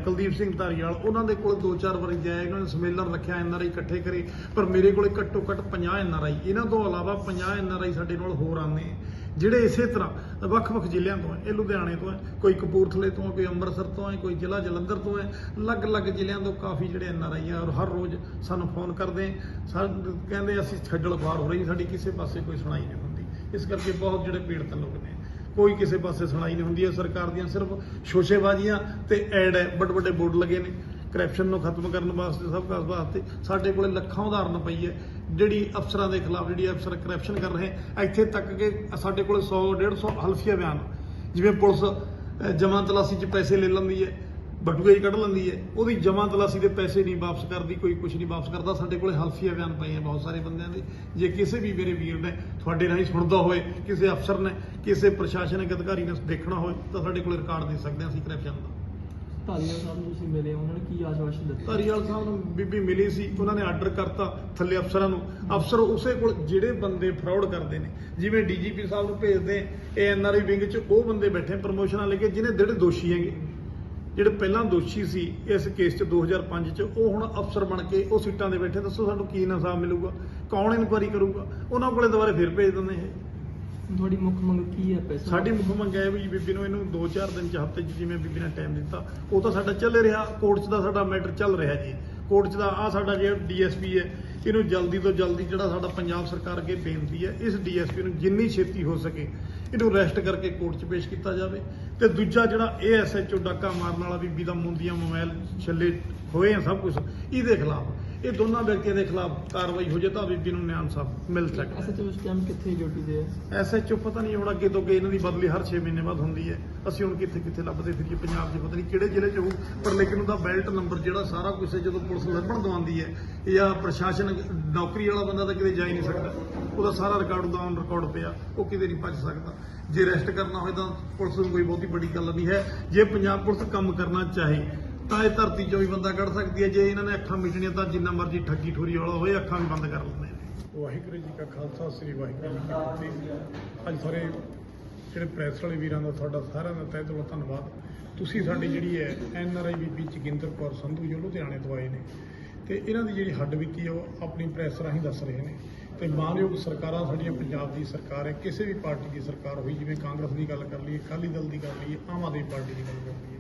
ਕੁਲਦੀਪ ਸਿੰਘ ਧਾਰੀਵਾਲ ਉਹਨਾਂ ਦੇ ਕੋਲ ਦੋ ਚਾਰ ਵਾਰੀ ਜਾਏ ਉਹਨਾਂ ਨੇ ਸਮੇਲਨ ਰੱਖਿਆ ਐਨਆਰਆਈ ਇਕੱਠੇ ਕਰੇ ਪਰ ਮੇਰੇ ਕੋਲੇ ਘੱਟੋ ਘੱਟ 50 ਐਨਆਰਆਈ ਇਹਨਾਂ ਤੋਂ ਇਲਾਵਾ 50 ਐਨਆਰਆਈ ਸਾਡੇ ਨਾਲ ਹੋਰ ਆਉਂਦੇ ਆ। ਜਿਹੜੇ ਇਸੇ ਤਰ੍ਹਾਂ, ਵੱਖ-ਵੱਖ ਜ਼ਿਲ੍ਹਿਆਂ ਤੋਂ ਹੈ, ਇਹ ਲੁਧਿਆਣੇ ਤੋਂ ਹੈ, ਕੋਈ ਕਪੂਰਥਲੇ ਤੋਂ ਹੈ, ਕੋਈ ਅੰਮ੍ਰਿਤਸਰ ਤੋਂ ਹੈ, ਕੋਈ ਜ਼ਿਲ੍ਹਾ ਜਲੰਧਰ ਤੋਂ ਹੈ, ਅਲੱਗ-ਅਲੱਗ ਜ਼ਿਲ੍ਹਿਆਂ ਤੋਂ ਕਾਫੀ ਜਿਹੜੇ ਐੱਨ ਆਰ ਆਈ ਆ ਔਰ ਹਰ ਰੋਜ਼ ਸਾਨੂੰ ਫੋਨ ਕਰਦੇ ਸਾਨੂੰ ਕਹਿੰਦੇ ਅਸੀਂ ਛੱਡਲ ਖੁਆਰ ਹੋ ਰਹੀ, ਸਾਡੀ ਕਿਸੇ ਪਾਸੇ ਕੋਈ ਸੁਣਾਈ ਨਹੀਂ ਹੁੰਦੀ। ਇਸ ਕਰਕੇ ਬਹੁਤ ਜਿਹੜੇ ਪੀੜਤ ਲੋਕ ਨੇ, ਕੋਈ ਕਿਸੇ ਪਾਸੇ ਸੁਣਾਈ ਨਹੀਂ ਹੁੰਦੀ ਹੈ ਸਰਕਾਰ ਦੀਆਂ, ਸਿਰਫ ਸ਼ੋਸ਼ੇਬਾਜ਼ੀਆਂ ਤੇ ਐਡ ਹੈ ਵੱਡੇ ਵੱਡੇ ਬੋਰਡ ਲੱਗੇ ਨੇ। ਕਰਪਸ਼ਨ ਨੂੰ ਖਤਮ ਕਰਨ ਵਾਸਤੇ ਸਭ ਕਾਸ ਵਾਸਤੇ ਸਾਡੇ ਕੋਲੇ ਲੱਖਾਂ ਉਦਾਹਰਨ ਪਈ ਹੈ ਜਿਹੜੀ ਅਫਸਰਾਂ ਦੇ ਖਿਲਾਫ ਜਿਹੜੀ ਅਫਸਰ ਕਰਪਸ਼ਨ ਕਰ ਰਹੇ ਇੱਥੇ ਤੱਕ ਕਿ ਸਾਡੇ ਕੋਲੇ 100 150 ਹਲਫੀਆ ਬਿਆਨ ਜਿਵੇਂ ਪੁਲਿਸ ਅਹ, ਜਮਾਂ ਤਲਾਸੀ 'ਚ ਪੈਸੇ ਲੈ ਲੈਂਦੀ ਹੈ ਬਟੂਏ 'ਚ ਕੱਢ ਲੈਂਦੀ ਹੈ ਉਹਦੀ ਜਮਾਂ ਤਲਾਸੀ ਦੇ ਪੈਸੇ ਨਹੀਂ ਵਾਪਸ ਕਰਦੀ ਕੋਈ ਕੁਝ ਨਹੀਂ ਵਾਪਸ ਕਰਦਾ। ਸਾਡੇ ਕੋਲੇ ਹਲਫੀਆ ਬਿਆਨ ਪਏ ਆ ਬਹੁਤ ਸਾਰੇ ਬੰਦਿਆਂ ਦੇ। ਜੇ ਕਿਸੇ ਵੀ ਮੇਰੇ ਵੀਰ ਨੇ ਤੁਹਾਡੇ ਰਾਹੀਂ ਸੁਣਦਾ ਹੋਏ ਕਿਸੇ ਅਫਸਰ ਨੇ ਕਿਸੇ ਪ੍ਰਸ਼ਾਸਨਿਕ ਅਧਿਕਾਰੀ ਨੇ ਦੇਖਣਾ ਹੋਵੇ ਤਾਂ ਸਾਡੇ ਕੋਲੇ ਰਿਕਾਰਡ ਦੇ ਸਕਦੇ ਹਾਂ ਅਸੀਂ ਕਰਪਸ਼ਨ ਦਾ। ਧਾਰੀਵਾਲ ਸਾਹਿਬ ਨੂੰ ਤੁਸੀਂ ਮਿਲੇ, ਉਹਨਾਂ ਨੇ ਕੀ ਆਸ਼ਵਾਸਨ ਦਿੱਤਾ? ਧਾਰੀਵਾਲ ਸਾਹਿਬ ਨੂੰ ਬੀਬੀ ਮਿਲੀ ਸੀ, ਉਹਨਾਂ ਨੇ ਆਰਡਰ ਕਰਤਾ ਥੱਲੇ ਅਫਸਰਾਂ ਨੂੰ। ਅਫਸਰ ਉਸੇ ਕੋਲ ਜਿਹੜੇ ਬੰਦੇ ਫਰਾਡ ਕਰਦੇ ਨੇ, ਜਿਵੇਂ ਡੀਜੀਪੀ ਸਾਹਿਬ ਨੂੰ ਭੇਜਦੇ ਇਹ ਐਨਆਰਆਈ ਵਿੰਗ 'ਚ ਉਹ ਬੰਦੇ ਬੈਠੇ ਪ੍ਰਮੋਸ਼ਨਾਂ ਲੈ ਕੇ, ਜਿਹਨੇ ਜਿਹੜੇ ਦੋਸ਼ੀ ਹੈਗੇ। ਜਿਹੜੇ ਪਹਿਲਾਂ ਦੋਸ਼ੀ ਸੀ, ਇਸ ਕੇਸ 'ਚ 2005 'ਚ, ਉਹ ਹੁਣ ਅਫਸਰ ਬਣ ਕੇ ਉਹ ਸੀਟਾਂ ਦੇ ਬੈਠੇ, ਦੱਸੋ ਸਾਨੂੰ ਕੀ ਇਨਸਾਫ ਮਿਲੂਗਾ, ਕੌਣ ਇਨਕੁਆਰੀ ਕਰੂਗਾ? ਉਹਨਾਂ ਕੋਲੇ ਦੁਬਾਰੇ ਫਿਰ ਭੇਜ ਦਿੰਦੇ ਇਹ ਤੁਹਾਡੀ ਮੁੱਖ ਮੰਗ ਕੀ ਹੈ ਪੈਸਾ? ਸਾਡੀ ਮੁੱਖ ਮੰਗ ਹੈ ਵੀ ਬੀਬੀ ਨੂੰ ਇਹਨੂੰ 2-4 ਦਿਨ ਚ ਹਫ਼ਤੇ ਚ ਜਿਵੇਂ ਬੀਬੀ ਨੇ ਟਾਈਮ ਦਿੱਤਾ, ਉਹ ਤਾਂ ਸਾਡਾ ਚੱਲ ਰਿਹਾ ਕੋਰਟ 'ਚ ਦਾ ਸਾਡਾ ਮੈਟਰ ਚੱਲ ਰਿਹਾ ਜੀ। ਕੋਰਟ 'ਚ ਦਾ ਆ ਸਾਡਾ ਜਿਹੜਾ ਡੀਐਸਪੀ ਹੈ, ਇਹਨੂੰ ਜਲਦੀ ਤੋਂ ਜਲਦੀ ਜਿਹੜਾ ਸਾਡਾ ਪੰਜਾਬ ਸਰਕਾਰ ਅੱਗੇ ਬੇਨਤੀ ਹੈ, ਇਸ ਡੀਐਸਪੀ ਨੂੰ ਜਿੰਨੀ ਛੇਤੀ ਹੋ ਸਕੇ, ਇਹਨੂੰ ਅਰੈਸਟ ਕਰਕੇ ਕੋਰਟ 'ਚ ਪੇਸ਼ ਕੀਤਾ ਜਾਵੇ। ਤੇ ਦੂਜਾ ਜਿਹੜਾ ਇਹ ਐਸਐਚਓ ਡਾਕਾ ਮਾਰਨ ਵਾਲਾ ਬੀਬੀ ਦਾ ਮੁੰਦੀਆਂ ਮੋਬਾਈਲ ਛੱਲੇ ਹੋਏ ਆ ਸਭ ਕੁਝ ਇਹਦੇ ਖਿਲਾਫ ਇਹ ਦੋਨਾਂ ਵਿਅਕਤੀਆਂ ਦੇ ਖਿਲਾਫ ਕਾਰਵਾਈ ਹੋ ਜਾਏ ਤਾਂ ਬੀਬੀ ਨੂੰ ਨਿਆਂ ਇਨਸਾਫ ਮਿਲ ਸਕਦਾ ਐਸਐਚਓ ਉਸ ਟਾਈਮ ਕਿੱਥੇ ਡਿਊਟੀ ਤੇ ਹੈ? ਐਸਐਚਓ ਪਤਾ ਨਹੀਂ ਹੁਣ ਅੱਗੇ ਤੋਂ ਅੱਗੇ ਇਹਨਾਂ ਦੀ ਬਦਲੀ ਹਰ 6 ਮਹੀਨੇ ਬਾਅਦ ਹੁੰਦੀ ਹੈ। ਅਸੀਂ ਹੁਣ ਕਿੱਥੇ ਕਿੱਥੇ ਲੱਭਦੇ ਫਿਰੀਏ? ਪੰਜਾਬ 'ਚ ਪਤਾ ਨਹੀਂ ਕਿਹੜੇ ਜ਼ਿਲ੍ਹੇ 'ਚ ਹੋਊ ਪਰ ਲੇਕਿਨ ਉਹਦਾ ਬੈਲਟ ਨੰਬਰ ਜਿਹੜਾ ਸਾਰਾ ਕੁਝ ਜਦੋਂ ਪੁਲਿਸ ਲੱਭਣ ਦਵਾਉਂਦੀ ਹੈ ਜਾਂ ਪ੍ਰਸ਼ਾਸਨ ਨੌਕਰੀ ਵਾਲਾ ਬੰਦਾ ਤਾਂ ਕਿਤੇ ਜਾ ਹੀ ਨਹੀਂ ਸਕਦਾ। ਉਹਦਾ ਸਾਰਾ ਰਿਕਾਰਡ ਉਹਦਾ ਔਨ ਰਿਕਾਰਡ ਪਿਆ ਉਹ ਕਿਤੇ ਨਹੀਂ ਭੱਜ ਸਕਦਾ। ਜੇ ਅਰੈਸਟ ਕਰਨਾ ਹੋਵੇ ਤਾਂ ਪੁਲਿਸ ਨੂੰ ਕੋਈ ਬਹੁਤੀ ਵੱਡੀ ਗੱਲ ਨਹੀਂ ਹੈ। ਜੇ ਪੰਜਾਬ ਪੁਲਿਸ ਕੰਮ ਕਰਨਾ ਚਾਹੇ ਤਾਂ ਇਹ ਧਰਤੀ 'ਚੋਂ ਵੀ ਬੰਦਾ ਕੱਢ ਸਕਦੀ ਹੈ। ਜੇ ਇਹਨਾਂ ਨੇ ਅੱਖਾਂ ਮੀਟਣੀਆਂ ਤਾਂ ਜਿੰਨਾ ਮਰਜ਼ੀ ਠੱਗੀ ਠੋਰੀ ਵਾਲਾ ਹੋਏ ਅੱਖਾਂ ਵੀ ਬੰਦ ਕਰ ਲੈਂਦੇ ਨੇ। ਵਾਹਿਗੁਰੂ ਜੀ ਕਾ ਖਾਲਸਾ, ਸ੍ਰੀ ਵਾਹਿਗੁਰੂ ਜੀ ਕੀ ਫਤਿਹ। ਅੱਜ ਸਾਰੇ ਜਿਹੜੇ ਪ੍ਰੈਸ ਵਾਲੇ ਵੀਰਾਂ ਦਾ ਤੁਹਾਡਾ ਸਾਰਿਆਂ ਦਾ ਤਹਿ ਦਿਲੋਂ ਧੰਨਵਾਦ। ਤੁਸੀਂ ਸਾਡੀ ਜਿਹੜੀ ਹੈ ਐਨ ਆਰ ਆਈ ਬੀਬੀ ਜੋਗਿੰਦਰ ਕੌਰ ਸੰਧੂ ਜੋ ਲੁਧਿਆਣੇ ਤੋਂ ਆਏ ਨੇ। ਤੇ ਇਹਨਾਂ ਦੀ ਜਿਹੜੀ ਹੱਡ ਬੀਤੀ ਹੈ ਉਹ ਆਪਣੀ ਪ੍ਰੈਸ ਰਾਹੀਂ ਦੱਸ ਰਹੇ ਨੇ। ਤੇ ਮਾਨਯੋਗ ਸਰਕਾਰਾਂ, ਸਾਡੀਆਂ ਪੰਜਾਬ ਦੀ ਸਰਕਾਰ ਹੈ, ਕਿਸੇ ਵੀ ਪਾਰਟੀ ਦੀ ਸਰਕਾਰ ਹੋਈ, ਜਿਵੇਂ ਕਾਂਗਰਸ ਦੀ ਗੱਲ ਕਰ ਲਈਏ, ਅਕਾਲੀ ਦਲ ਦੀ ਕਰ ਲਈਏ, ਆਮ ਆਦਮੀ ਪਾਰਟੀ ਦੀ ਗੱਲ ਕਰ ਲਈਏ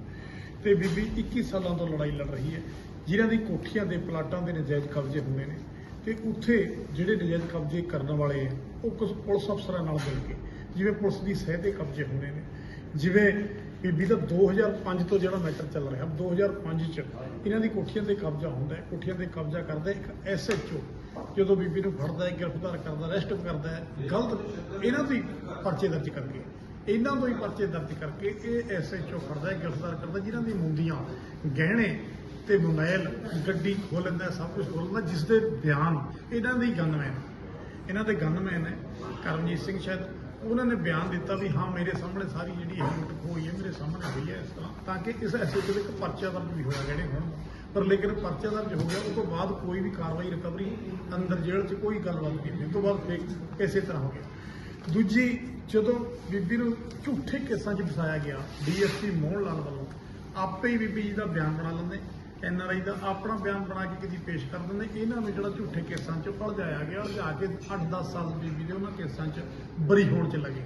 ਤੇ ਬੀਬੀ 21 ਸਾਲਾਂ ਤੋਂ ਲੜਾਈ ਲੜ ਰਹੀ ਹੈ। ਜਿਨ੍ਹਾਂ ਦੀ ਕੋਠੀਆਂ ਦੇ ਪਲਾਟਾਂ ਦੇ ਨਜਾਇਜ਼ ਕਬਜ਼ੇ ਹੁੰਦੇ ਨੇ। ਤੇ ਉੱਥੇ ਜਿਹੜੇ ਨਜਾਇਜ਼ ਕਬਜ਼ੇ ਕਰਨ ਵਾਲੇ ਆ ਉਹ ਕੁਝ ਪੁਲਿਸ ਅਫਸਰਾਂ ਨਾਲ ਮਿਲ ਕੇ, ਜਿਵੇਂ ਪੁਲਿਸ ਦੀ ਸਹਿ ਦੇ ਕਬਜ਼ੇ ਹੁੰਦੇ ਨੇ। ਜਿਵੇਂ ਬੀਬੀ ਦਾ 2005 ਤੋਂ ਜਿਹੜਾ ਮੈਟਰ ਚੱਲ ਰਿਹਾ 2005 ਚ ਇਹਨਾਂ ਦੀ ਕੋਠੀਆਂ ਤੇ ਕਬਜ਼ਾ ਹੁੰਦਾ ਹੈ। ਕੋਠੀਆਂ ਤੇ ਕਬਜ਼ਾ ਕਰਦਾ ਇੱਕ ਐਸਐਚਓ, ਜਦੋਂ ਬੀਬੀ ਨੂੰ ਫੜਦਾ ਹੈ, ਗ੍ਰਿਫਤਾਰ ਕਰਦਾ ਅਰੈਸਟ ਕਰਦਾ ਹੈ, ਗਲਤ ਇਹਨਾਂ ਦੀ ਪਰਚੇ ਦਰਜ ਕਰਕੇ। ਇਹਨਾਂ ਤੋਂ ਹੀ ਪਰਚੇ ਦਰਜ ਕਰਕੇ ਇਹ ਐਸਐਚਓ ਫੜਦਾ ਗ੍ਰਿਫਤਾਰ ਕਰਦਾ ਜਿਨ੍ਹਾਂ ਦੀ ਮੁੰਦੀਆਂ ਗਹਿਣੇ ਤੇ ਮੋਬਾਈਲ ਗੱਡੀ ਖੋਹ ਲੈਂਦਾ ਸਭ ਕੁਝ ਖੋਹ ਲੈਂਦਾ ਜਿਸ ਦੇ ਬਿਆਨ ਇਹਨਾਂ ਦੇ ਗਨਮੈਨ ਇਹਨਾਂ ਦੇ ਗਨਮੈਨ ਹੈ, ਕਰਮਜੀਤ ਸਿੰਘ ਸ਼ਾਇਦ ਉਹਨਾਂ ਨੇ ਬਿਆਨ ਦਿੱਤਾ ਵੀ ਹਾਂ, ਮੇਰੇ ਸਾਹਮਣੇ ਸਾਰੀ ਜਿਹੜੀ ਹੈਲਮਟ ਹੋਈ ਹੈ, ਮੇਰੇ ਸਾਹਮਣੇ ਹੋਈ ਹੈ ਇਸ ਤਰ੍ਹਾਂ, ਤਾਂ ਕਿ ਇਸ ਐਸਐਚਓ ਦੇ ਇੱਕ ਪਰਚਾ ਦਰਜ ਵੀ ਹੋਇਆ ਜਿਹੜੇ ਹੁਣ। ਪਰ ਲੇਕਿਨ ਪਰਚਾ ਦਰਜ ਹੋ ਗਿਆ, ਉਸ ਤੋਂ ਬਾਅਦ ਕੋਈ ਵੀ ਕਾਰਵਾਈ ਰਿਕਵਰੀ ਅੰਦਰ ਜੇਲ੍ਹ 'ਚ ਕੋਈ ਗੱਲਬਾਤ ਨਹੀਂ ਹੋਈ ਤੋਂ ਬਾਅਦ ਫੇਕ ਇਸੇ ਤਰ੍ਹਾਂ ਹੋ ਗਿਆ। ਦੂਜੀ, ਜਦੋਂ ਬੀਬੀ ਨੂੰ ਝੂਠੇ ਕੇਸਾਂ 'ਚ ਫਸਾਇਆ ਗਿਆ, ਡੀਐਸਪੀ ਮੋਹਨ ਲਾਲ ਵੱਲੋਂ, ਆਪੇ ਹੀ ਬੀਬੀ ਜੀ ਦਾ ਬਿਆਨ ਬਣਾ ਲੈਂਦੇ ਐਨਆਰਆਈ ਦਾ ਆਪਣਾ ਬਿਆਨ ਬਣਾ ਕੇ ਕਿਤੇ ਪੇਸ਼ ਕਰ ਦਿੰਦੇ, ਇਹਨਾਂ ਨੂੰ ਜਿਹੜਾ ਝੂਠੇ ਕੇਸਾਂ 'ਚ ਉਲਝਾਇਆ ਗਿਆ ਉਲਝਾ ਕੇ 8-10 ਸਾਲ ਬੀਬੀ ਦੇ ਉਹਨਾਂ ਕੇਸਾਂ 'ਚ ਬਰੀ ਹੋਣ 'ਚ ਲੱਗੇ।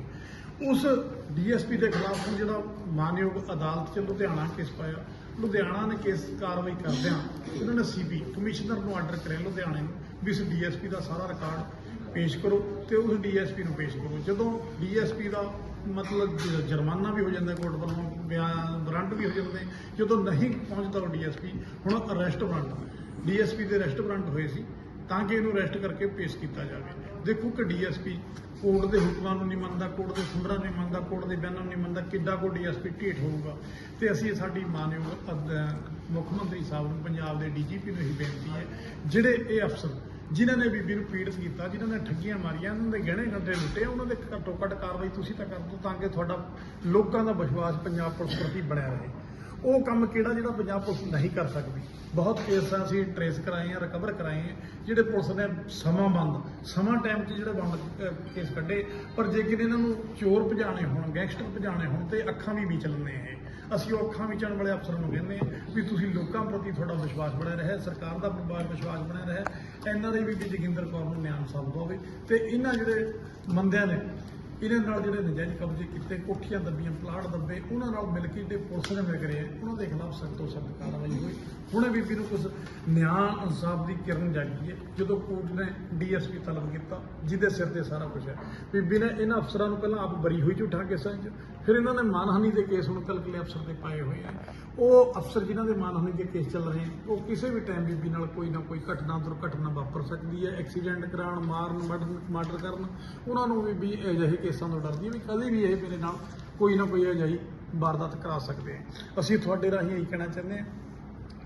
ਉਸ ਡੀਐਸਪੀ ਦੇ ਖਿਲਾਫ ਹੁਣ ਜਿਹੜਾ ਮਾਨਯੋਗ ਅਦਾਲਤ 'ਚ ਲੁਧਿਆਣਾ ਕੇਸ ਪਾਇਆ, ਲੁਧਿਆਣਾ ਨੇ ਕੇਸ ਕਾਰਵਾਈ ਕਰਦਿਆਂ, ਉਹਨਾਂ ਨੇ ਸੀਪੀ ਕਮਿਸ਼ਨਰ ਨੂੰ ਆਰਡਰ ਕਰਿਆ ਲੁਧਿਆਣੇ ਨੂੰ, ਵੀ ਇਸ ਡੀਐਸਪੀ ਦਾ ਸਾਰਾ ਰਿਕਾਰਡ ਪੇਸ਼ ਕਰੋ ਤੇ ਉਸ ਡੀਐਸਪੀ ਨੂੰ ਪੇਸ਼ ਕਰੋ। ਜਦੋਂ ਡੀਐਸਪੀ ਦਾ ਮਤਲਬ ਜੁਰਮਾਨਾ ਵੀ ਹੋ ਜਾਂਦਾ ਕੋਰਟ ਵੱਲੋਂ ਬਿਆਨ ਵਾਰੰਟ ਵੀ ਹੋ ਜਾਂਦੇ, ਜਦੋਂ ਨਹੀਂ ਪਹੁੰਚਦਾ ਉਹ ਡੀਐਸਪੀ, ਹੁਣ ਅਰੈਸਟ ਵਾਰੰਟ, ਡੀਐਸਪੀ ਦੇ ਅਰੈਸਟ ਵਾਰੰਟ ਹੋਏ ਸੀ, ਤਾਂ ਕਿ ਇਹਨੂੰ ਅਰੈਸਟ ਕਰਕੇ ਪੇਸ਼ ਕੀਤਾ ਜਾਵੇ। ਦੇਖੋ ਕਿ ਡੀਐਸਪੀ ਕੋਰਟ ਦੇ ਹੁਕਮਾਂ ਨੂੰ ਨਹੀਂ ਮੰਨਦਾ, ਕੋਰਟ ਦੇ ਸੰਦਰਾਂ ਨੂੰ ਨਹੀਂ ਮੰਨਦਾ, ਕੋਰਟ ਦੇ ਬਿਆਨਾਂ ਨੂੰ ਨਹੀਂ ਮੰਨਦਾ, ਕਿੱਡਾ ਕੋ ਡੀਐਸਪੀ ਢੀਠ ਹੋਊਗਾ। ਤੇ ਅਸੀਂ ਸਾਡੀ ਮਾਨਯੋਗ ਮੁੱਖ ਮੰਤਰੀ ਸਾਹਿਬ ਨੂੰ, ਪੰਜਾਬ ਦੇ ਡੀਜੀਪੀ ਨੂੰ ਹੀ ਬੇਨਤੀ ਹੈ, ਜਿਹੜੇ ਇਹ ਅਫਸਰ ਜਿਨ੍ਹਾਂ ਨੇ ਬੀਬੀ ਨੂੰ ਪੀੜਤ ਕੀਤਾ, ਜਿਨ੍ਹਾਂ ਨੇ ਠੱਗੀਆਂ ਮਾਰੀਆਂ, ਉਹਨਾਂ ਦੇ ਗਹਿਣੇ ਗੱਡੇ ਲੁੱਟੇ, ਉਹਨਾਂ ਦੇ ਘੱਟੋ ਘੱਟ ਕਾਰਵਾਈ ਤੁਸੀਂ ਤਾਂ ਕਰ ਦਿਓ ਤਾਂ ਕਿ ਤੁਹਾਡਾ ਲੋਕਾਂ ਦਾ ਵਿਸ਼ਵਾਸ ਪੰਜਾਬ ਪੁਲਿਸ ਪ੍ਰਤੀ ਬਣਿਆ ਰਹੇ। ਉਹ ਕੰਮ ਕਿਹੜਾ ਜਿਹੜਾ ਪੰਜਾਬ ਪੁਲਿਸ ਨਹੀਂ ਕਰ ਸਕਦੀ? ਬਹੁਤ ਕੇਸਾਂ ਅਸੀਂ ਟਰੇਸ ਕਰਾਏ ਆ ਰਿਕਵਰ ਕਰਾਏ ਆ, ਜਿਹੜੇ ਪੁਲਿਸ ਨੇ ਸਮਾਂ ਬੰਦ, ਸਮਾਂ ਟਾਈਮ 'ਚ ਜਿਹੜੇ ਬੰਦ ਕੇਸ ਕੱਢੇ, ਪਰ ਜੇ ਕਿਤੇ ਇਹਨਾਂ ਨੂੰ ਚੋਰ ਭਜਾਣੇ ਹੋਣ ਗੈਂਗਸਟਰ ਭਜਾਣੇ ਹੋਣ ਤੇ ਅੱਖਾਂ ਵੀ ਵਿਚ ਲੈਂਦੇ ਅਸੀਂ ਉਹ ਵਿੱਚ ਵਿਚਣ ਵਾਲੇ ਅਫਸਰਾਂ ਨੂੰ ਕਹਿੰਦੇ ਹਾਂ ਵੀ ਤੁਸੀਂ ਲੋਕਾਂ ਪ੍ਰਤੀ ਤੁਹਾਡਾ ਵਿਸ਼ਵਾਸ ਬਣਿਆ ਰਹੇ, ਸਰਕਾਰ ਦਾ ਪਰਿਵਾਰ ਵਿਸ਼ਵਾਸ ਬਣਿਆ ਰਹੇ ਐਨਆਰਆਈ ਬੀਬੀ ਜੋਗਿੰਦਰ ਕੌਰ ਨੂੰ ਨਿਆਂ ਸਾਬਤ ਹੋਵੇ ਤੇ ਇਹਨਾਂ ਜਿਹੜੇ ਮੰਦਿਆਂ ਨੇ, ਇਹਨਾਂ ਨਾਲ ਜਿਹੜੇ ਨਜਾਇਜ਼ ਕਬਜ਼ੇ ਕੀਤੇ, ਕੋਠੀਆਂ ਦੱਬੀਆਂ, ਪਲਾਟ ਦੱਬੇ, ਉਹਨਾਂ ਨਾਲ ਮਿਲ ਕੇ ਜਿਹੜੇ ਪੁਲਿਸ ਨੇ ਮਿਲ ਰਹੇ ਉਹਨਾਂ ਦੇ ਖਿਲਾਫ ਸਖਤ ਤੋਂ ਸਖਤ ਕਾਰਵਾਈ ਹੋਈ। ਹੁਣੇ ਬੀਬੀ ਨੂੰ ਕੁਝ ਨਿਆਂ ਇਨਸਾਫ ਦੀ ਕਿਰਨ ਜਾਗੀ ਹੈ, ਜਦੋਂ ਕੋਰਟ ਨੇ ਡੀਐਸਪੀ ਤਲਬ ਕੀਤਾ, ਜਿਹਦੇ ਸਿਰ ਤੇ ਸਾਰਾ ਕੁਝ ਹੈ। ਬੀਬੀ ਨੇ ਇਹਨਾਂ ਅਫਸਰਾਂ ਨੂੰ ਪਹਿਲਾਂ ਆਪ ਬਰੀ ਹੋਈ ਝੂਠਾਂ ਕੇਸਾਂ 'ਚ ਫਿਰ ਇਹਨਾਂ ਨੇ ਮਾਨਹਾਨੀ ਦੇ ਕੇਸ ਹੁਣ ਕਲਕਲੇ ਅਫਸਰ ਤੇ ਪਾਏ ਹੋਏ ਆ। ਉਹ ਅਫਸਰ ਜਿਨ੍ਹਾਂ ਦੇ ਮਾਨਹਾਨੀ ਦੇ ਕੇਸ ਚੱਲ ਰਹੇ ਉਹ ਕਿਸੇ ਵੀ ਟਾਈਮ ਬੀਬੀ ਨਾਲ ਕੋਈ ਨਾ ਕੋਈ ਘਟਨਾ, ਦੁਰਘਟਨਾ ਵਾਪਰ ਸਕਦੀ ਹੈ ਐਕਸੀਡੈਂਟ ਕਰਾਉਣ, ਮਾਰਨ ਮਰਡਰ ਮਰਡਰ ਕਰਨ। ਉਹਨਾਂ ਨੂੰ ਵੀ ਬੀਬੀ ਅਜਿਹੇ ਕੇਸਾਂ ਤੋਂ ਡਰਦੀ ਹੈ ਵੀ ਕਦੇ ਵੀ ਇਹ ਮੇਰੇ ਨਾਲ ਕੋਈ ਨਾ ਕੋਈ ਅਜਿਹੀ ਵਾਰਦਾਤ ਕਰਾ ਸਕਦੇ ਆ। ਅਸੀਂ ਤੁਹਾਡੇ ਰਾਹੀਂ ਇਹੀ ਕਹਿਣਾ ਚਾਹੁੰਦੇ ਹਾਂ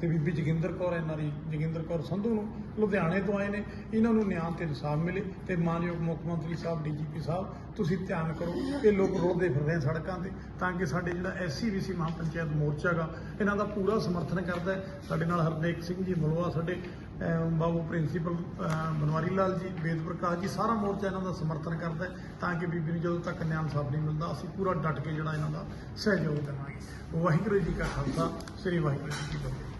ਤੇ ਬੀਬੀ ਜੋਗਿੰਦਰ ਕੌਰ ਇਹਨਾਂ ਦੀ, ਜੋਗਿੰਦਰ ਕੌਰ ਸੰਧੂ ਨੂੰ ਲੁਧਿਆਣੇ ਤੋਂ ਆਏ ਨੇ। ਇਹਨਾਂ ਨੂੰ ਨਿਆਂ ਤੇ ਇਨਸਾਫ ਮਿਲੇ ਤੇ ਮਾਨਯੋਗ ਮੁੱਖ ਮੰਤਰੀ ਸਾਹਿਬ, ਡੀਜੀਪੀ ਸਾਹਿਬ, ਤੁਸੀਂ ਧਿਆਨ ਕਰੋ, ਇਹ ਲੋਕ ਰੋਲਦੇ ਫਿਰਦੇ ਸੜਕਾਂ ਤੇ, ਤਾਂ ਕਿ ਸਾਡੇ ਜਿਹੜਾ ਐਸਸੀਬੀਸੀ ਮਹਾਪੰਚਾਇਤ ਮੋਰਚਾ ਗਾ ਇਹਨਾਂ ਦਾ ਪੂਰਾ ਸਮਰਥਨ ਕਰਦਾ ਹੈ। ਸਾਡੇ ਨਾਲ ਹਰਨੇਕ ਸਿੰਘ ਜੀ ਮਲਵਾ, ਸਾਡੇ ਬਾਬੂ ਪ੍ਰਿੰਸੀਪਲ ਬਨਵਾਰੀ ਲਾਲ ਜੀ ਵੇਦ ਪ੍ਰਕਾਸ਼ ਜੀ, ਸਾਰਾ ਮੋਰਚਾ ਇਹਨਾਂ ਦਾ ਸਮਰਥਨ ਕਰਦਾ ਹੈ, ਤਾਂ ਕਿ ਬੀਬੀ ਨੂੰ ਜਦੋਂ ਤੱਕ ਨਿਆਂ ਇਨਸਾਫ ਨਹੀਂ ਮਿਲਦਾ, ਅਸੀਂ ਪੂਰਾ ਡਟ ਕੇ ਜਿਹੜਾ ਇਹਨਾਂ ਦਾ ਸਹਿਯੋਗ ਦੇਵਾਂਗੇ ਵਾਹਿਗੁਰੂ ਜੀ ਕਾ ਖਾਲਸਾ, ਸ੍ਰੀ ਵਾਹਿਗੁਰੂ ਜੀ ਕੀ ਫਤਿਹ।